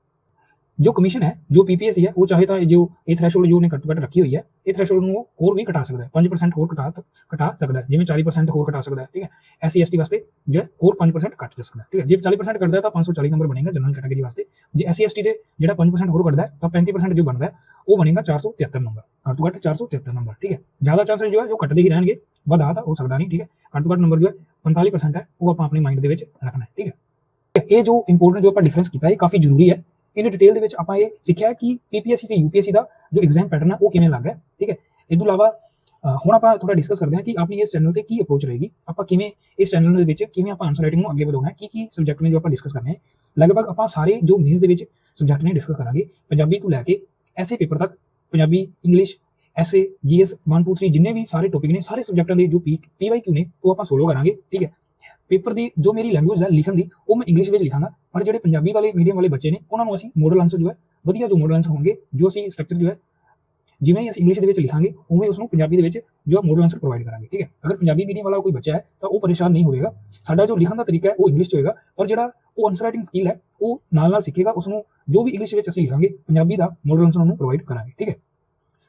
ਜੋ ਕਮਿਸ਼ਨ ਹੈ ਜੋ ਪੀਪੀਐਸਸੀ ਹੈ ਉਹ ਚਾਹੇ ਤਾਂ ਇਹ ਜੋ ਇਹ ਥ੍ਰੈਸ਼ੋਲਡ ਜੋ ਨੇ ਘੱਟ ਤੋਂ ਘੱਟ ਰੱਖੀ ਹੋਈ ਹੈ ਇਹ ਥ੍ਰੈਸ਼ੋਲਡ ਨੂੰ ਹੋਰ ਵੀ ਘਟਾ ਸਕਦਾ ਹੈ 5% ਹੋਰ ਘਟਾ ਘਟਾ ਸਕਦਾ ਹੈ ਜਿਵੇਂ 40% ਹੋਰ ਘਟਾ ਸਕਦਾ ਹੈ ਠੀਕ ਹੈ ਐਸਸੀ ਐਸਟੀ ਵਾਸਤੇ ਜੋ ਹੈ ਹੋਰ 5% ਘੱਟ ਜਾ ਸਕਦਾ ਠੀਕ ਹੈ ਜੇ 40% ਘਟਦਾ ਹੈ ਤਾਂ 540 ਨੰਬਰ ਬਣੇਗਾ ਜਨਰਲ ਕੈਟਾਗਰੀ ਵਾਸਤੇ ਜੇ ਐਸਸੀ ਐਸਟੀ ਦੇ ਜਿਹੜਾ 5% ਹੋਰ ਘਟਦਾ ਤਾਂ 35% ਜੋ ਬਣਦਾ ਉਹ ਬਣੇਗਾ 473 ਨੰਬਰ ਘੱਟ ਤੋਂ ਘੱਟ 473 ਨੰਬਰ ਠੀਕ ਹੈ ਜ਼ਿਆਦਾ ਚਾਂਸਸ ਜੋ ਹੈ ਜੋ ਘਟਦੇ ਹੀ ਰਹਿਣਗੇ ਵਧਾ ਤਾਂ ਹੋ ਸਕਦਾ ਨਹੀਂ ਠੀਕ ਹੈ ਘੱਟ ਤੋਂ ਘੱਟ ਨੰਬਰ ਜੋ ਹੈ 45% ਹੈ ਉਹ ਆਪਾਂ ਆਪਣੇ ਮਾਈਂਡ ਦੇ ਵਿੱਚ ਰੱਖਣਾ ਹੈ ਠੀਕ ਹੈ ਇਹ ਜੋ ਇੰਪੋਰਟੈਂਟ ਜੋ ਆਪਾਂ ਡਿਫਰੈਂਸ ਕੀਤਾ ਇਹ ਕਾਫੀ ਜ਼ਰੂਰੀ ਹੈ ਇਨ ਡਿਟੇਲ ਦੇ ਵਿੱਚ ਆਪਾਂ ਇਹ ਸਿੱਖਿਆ ਕਿ ਪੀਪੀਐਸਸੀ ਤੇ ਯੂਪੀਐਸਸੀ ਦਾ ਜੋ ਐਗਜ਼ਾਮ ਪੈਟਰਨ ਹੈ ਉਹ ਕਿਵੇਂ ਲੱਗ ਹੈ, ਠੀਕ ਹੈ? ਇਹ ਤੋਂ ਇਲਾਵਾ ਹੁਣ ਆਪਾਂ ਥੋੜਾ ਡਿਸਕਸ ਕਰਦੇ ਹਾਂ ਕਿ ਆਪਣੀ ਇਸ ਚੈਨਲ ਤੇ ਕੀ ਅਪਰੋਚ ਰਹੇਗੀ। ਆਪਾਂ ਕਿਵੇਂ ਇਸ ਚੈਨਲ ਦੇ ਵਿੱਚ ਕਿਵੇਂ ਆਪਾਂ ਆਨਸਰ ਰਾਈਟਿੰਗ ਨੂੰ ਅੱਗੇ ਵਧਾਉਣਾ ਹੈ, ਕੀ ਕੀ ਸਬਜੈਕਟ ਨੇ ਜੋ ਆਪਾਂ ਡਿਸਕਸ ਕਰਨੇ ਹੈ। ਲਗਭਗ ਆਪਾਂ ਸਾਰੇ ਜੋ ਮੇਨਸ ਦੇ ਵਿੱਚ ਸਬਜੈਕਟ ਨੇ ਡਿਸਕਸ ਕਰਾਂਗੇ, ਪੰਜਾਬੀ ਤੋਂ ਲੈ ਕੇ ਐਸੇ ਪੇਪਰ ਤੱਕ, ਪੰਜਾਬੀ ਇੰਗਲਿਸ਼ ਐਸੇ ਜੀਐਸ 1 2 3 ਜਿੰਨੇ ਵੀ ਸਾਰੇ ਟੌਪਿਕ ਨੇ, ਸਾਰੇ ਸਬਜੈਕਟਾਂ ਦੇ ਜੋ ਪੀ ਪੀਵਾਈਕਿਊ ਨੇ, ਉਹ ਆਪਾਂ ਸੋਲੋ ਕਰਾਂਗੇ, ਠੀਕ ਹੈ? ਪੇਪਰ ਦੀ ਜੋ ਮੇਰੀ ਲੈਂਗੁਏਜ ਹੈ ਲਿਖਣ ਦੀ, ਉਹ ਮੈਂ ਇੰਗਲਿਸ਼ ਵਿੱਚ ਲਿਖਾਂਗਾ। ਪਰ ਜਿਹੜੇ ਪੰਜਾਬੀ ਵਾਲੇ ਮੀਡੀਅਮ ਵਾਲੇ ਬੱਚੇ ਨੇ, ਉਹਨਾਂ ਨੂੰ ਅਸੀਂ ਮੋਡਲ ਆਨਸਰ ਜੋ ਹੈ, ਵਧੀਆ ਜੋ ਮੋਡਲ ਆਨਸਰ ਹੋਣਗੇ, ਜੋ ਅਸੀਂ ਸਟਰਕਚਰ ਜੋ ਹੈ, ਜਿਵੇਂ ਹੀ ਅਸੀਂ ਇੰਗਲਿਸ਼ ਦੇ ਵਿੱਚ ਲਿਖਾਂਗੇ, ਉਵੇਂ ਉਸ ਨੂੰ ਪੰਜਾਬੀ ਦੇ ਵਿੱਚ ਜੋ ਮੋਡਲ ਆਨਸਰ ਪ੍ਰੋਵਾਈਡ ਕਰਾਂਗੇ, ਠੀਕ ਹੈ? ਅਗਰ ਪੰਜਾਬੀ ਮੀਡੀਅਮ ਵਾਲਾ ਕੋਈ ਬੱਚਾ ਹੈ, ਤਾਂ ਉਹ ਪਰੇਸ਼ਾਨ ਨਹੀਂ ਹੋਵੇਗਾ। ਸਾਡਾ ਜੋ ਲਿਖਣ ਦਾ ਤਰੀਕਾ ਹੈ, ਉਹ ਇੰਗਲਿਸ਼ 'ਚ ਹੋਏਗਾ, ਪਰ ਜਿਹੜਾ ਉਹ ਆਨਸਰ ਰਾਈਟਿੰਗ ਸਕਿੱਲ ਹੈ, ਉਹ ਨਾਲ ਨਾਲ ਸਿੱਖੇਗਾ ਉਸ ਨੂੰ ਜੋ ਵੀ ਇੰਗਲਿਸ਼ ਵਿੱਚ ਅਸੀਂ ਲਿਖਾਂਗੇ, ਪੰਜਾਬੀ ਦਾ ਮੋਡਲ ਆਨਸਰ ਉਹਨੂੰ ਪ੍ਰੋਵਾਈਡ ਕਰਾਂਗੇ, ਠੀਕ ਹੈ?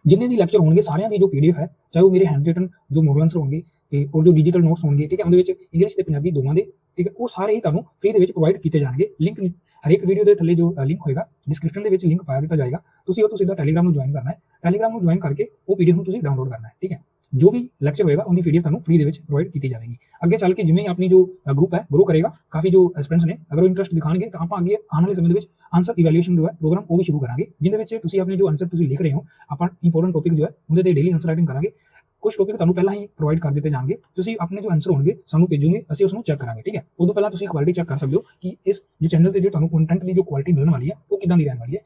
ਜਿੰਨੇ ਵੀ ਲੈਕਚਰ ਹੋਣਗੇ, ਸਾਰਿਆਂ ਦੀ ਜੋ ਪੀਡੀਐਫ ਹੈ, ਚਾਹੇ ਉਹ ਮੇਰੇ ਹੈਂਡ ਰਿਟਨ ਜੋ ਮੋਡਲ ਆਨਸਰ ਹੋਣਗੇ ਤੇ ਔਰ ਜੋ ਡਿਜੀਟਲ ਨੋਟਸ ਹੋਣਗੇ, ਠੀਕ ਹੈ, ਉਹਦੇ ਵਿੱਚ ਇੰਗਲਿਸ਼ ਤੇ ਪੰਜਾਬੀ ਦੋਵਾਂ ਦੇ, ਠੀਕ ਹੈ, ਉਹ ਸਾਰੇ ਹੀ ਤੁਹਾਨੂੰ ਫ੍ਰੀ ਦੇ ਵਿੱਚ ਪ੍ਰੋਵਾਈਡ ਕੀਤੇ ਜਾਣਗੇ। ਲਿੰਕ ਹਰੇਕ ਵੀਡੀਓ ਦੇ ਥੱਲੇ ਜੋ ਲਿੰਕ ਹੋਏਗਾ ਡਿਸਕ੍ਰਿਪਸ਼ਨ ਦੇ ਵਿੱਚ ਲਿੰਕ ਪਾਇਆ ਦਿੱਤਾ ਜਾਏਗਾ। ਤੁਸੀਂ ਉਹ ਤੋਂ ਸਿੱਧਾ ਟੈਲੀਗ੍ਰਾਮ ਨੂੰ ਜੁਆਇਨ ਕਰਨਾ ਹੈ। ਟੈਲੀਗ੍ਰਾਮ ਨੂੰ ਜੁਆਇਨ ਕਰਕੇ ਉਹ ਪੀਡੀਐਫ ਨੂੰ ਤੁਸੀਂ ਡਾਊਨਲੋਡ ਕਰਨਾ ਹੈ, ਠੀਕ ਹੈ। ਜੋ ਵੀ ਲੈਕਚਰ ਹੋਏਗਾ, ਉਹਦੀ ਪੀਡੀਐਫ ਤੁਹਾਨੂੰ ਫ੍ਰੀ ਦੇ ਵਿੱਚ ਪ੍ਰੋਵਾਈਡ ਕੀਤੀ ਜਾਵੇਗੀ। ਅੱਗੇ ਚੱਲ ਕੇ ਜਿਵੇਂ ਹੀ ਆਪਣੀ ਜੋ ਗਰੁੱਪ ਹੈ ਗਰੋ ਕਰੇਗਾ, ਕਾਫੀ ਜੋ ਸਟੂਡੈਂਟਸ ਨੇ, ਅਗਰ ਉਹ ਇੰਟਰਸਟ ਦਿਖਾਣਗੇ ਤਾਂ ਆਪਾਂ ਅੱਗੇ ਆਉਣ ਵਾਲੇ ਸਮੇਂ ਦੇ ਵਿੱਚ ਆਨਸਰ ਇਵੈਲੂਏਸ਼ਨ ਜੋ ਹੈ ਪ੍ਰੋਗਰਾਮ ਉਹ ਵੀ ਸ਼ੁਰੂ ਕਰਾਂਗੇ, ਜਿਹਦੇ ਵਿੱਚ ਤੁਸੀਂ ਆਪਣੇ ਜੋ ਆਨਸਰ ਤੁਸੀਂ ਲਿਖ ਰਹੇ ਹੋ, ਆਪਾਂ ਇੰਪੋਰਟੈਂਟ ਟੌਪਿਕ ਜੋ ਹੈ, ਉਹਦੇ ਤੇ ਡੇਲੀ ਆਨਸਰ ਰਾਈਟਿੰਗ ਕਰਾਂਗੇ। ਕੁਝ ਟੌਪਿਕ ਤੁਹਾਨੂੰ ਪਹਿਲਾਂ ਹੀ ਪ੍ਰੋਵਾਈਡ ਕਰ ਦਿੱਤੇ ਜਾਣਗੇ, ਤੁਸੀਂ ਆਪਣੇ ਜੋ ਆਨਸਰ ਹੋਣਗੇ, ਸਾਨੂੰ ਭੇਜੋਗੇ, ਅਸੀਂ ਉਸ ਨੂੰ ਚੈੱਕ ਕਰਾਂਗੇ, ਠੀਕ ਹੈ? ਉਦੋਂ ਪਹਿਲਾਂ ਤੁਸੀਂ ਕੁਆਲਿਟੀ ਚੈੱਕ ਕਰ ਸਕਦੇ ਹੋ ਕਿ ਇਸ, ਜੋ ਚੈਨਲ ਤੇ ਜੋ ਤੁਹਾਨੂੰ ਕੰਟੈਂਟ ਦੀ ਜੋ ਕੁਆਲਿਟੀ ਮਿਲਣ ਵਾਲੀ ਹੈ, ਉਹ ਕਿਦਾਂ ਦੀ ਰਹਿਣ ਵਾਲੀ ਹੈ।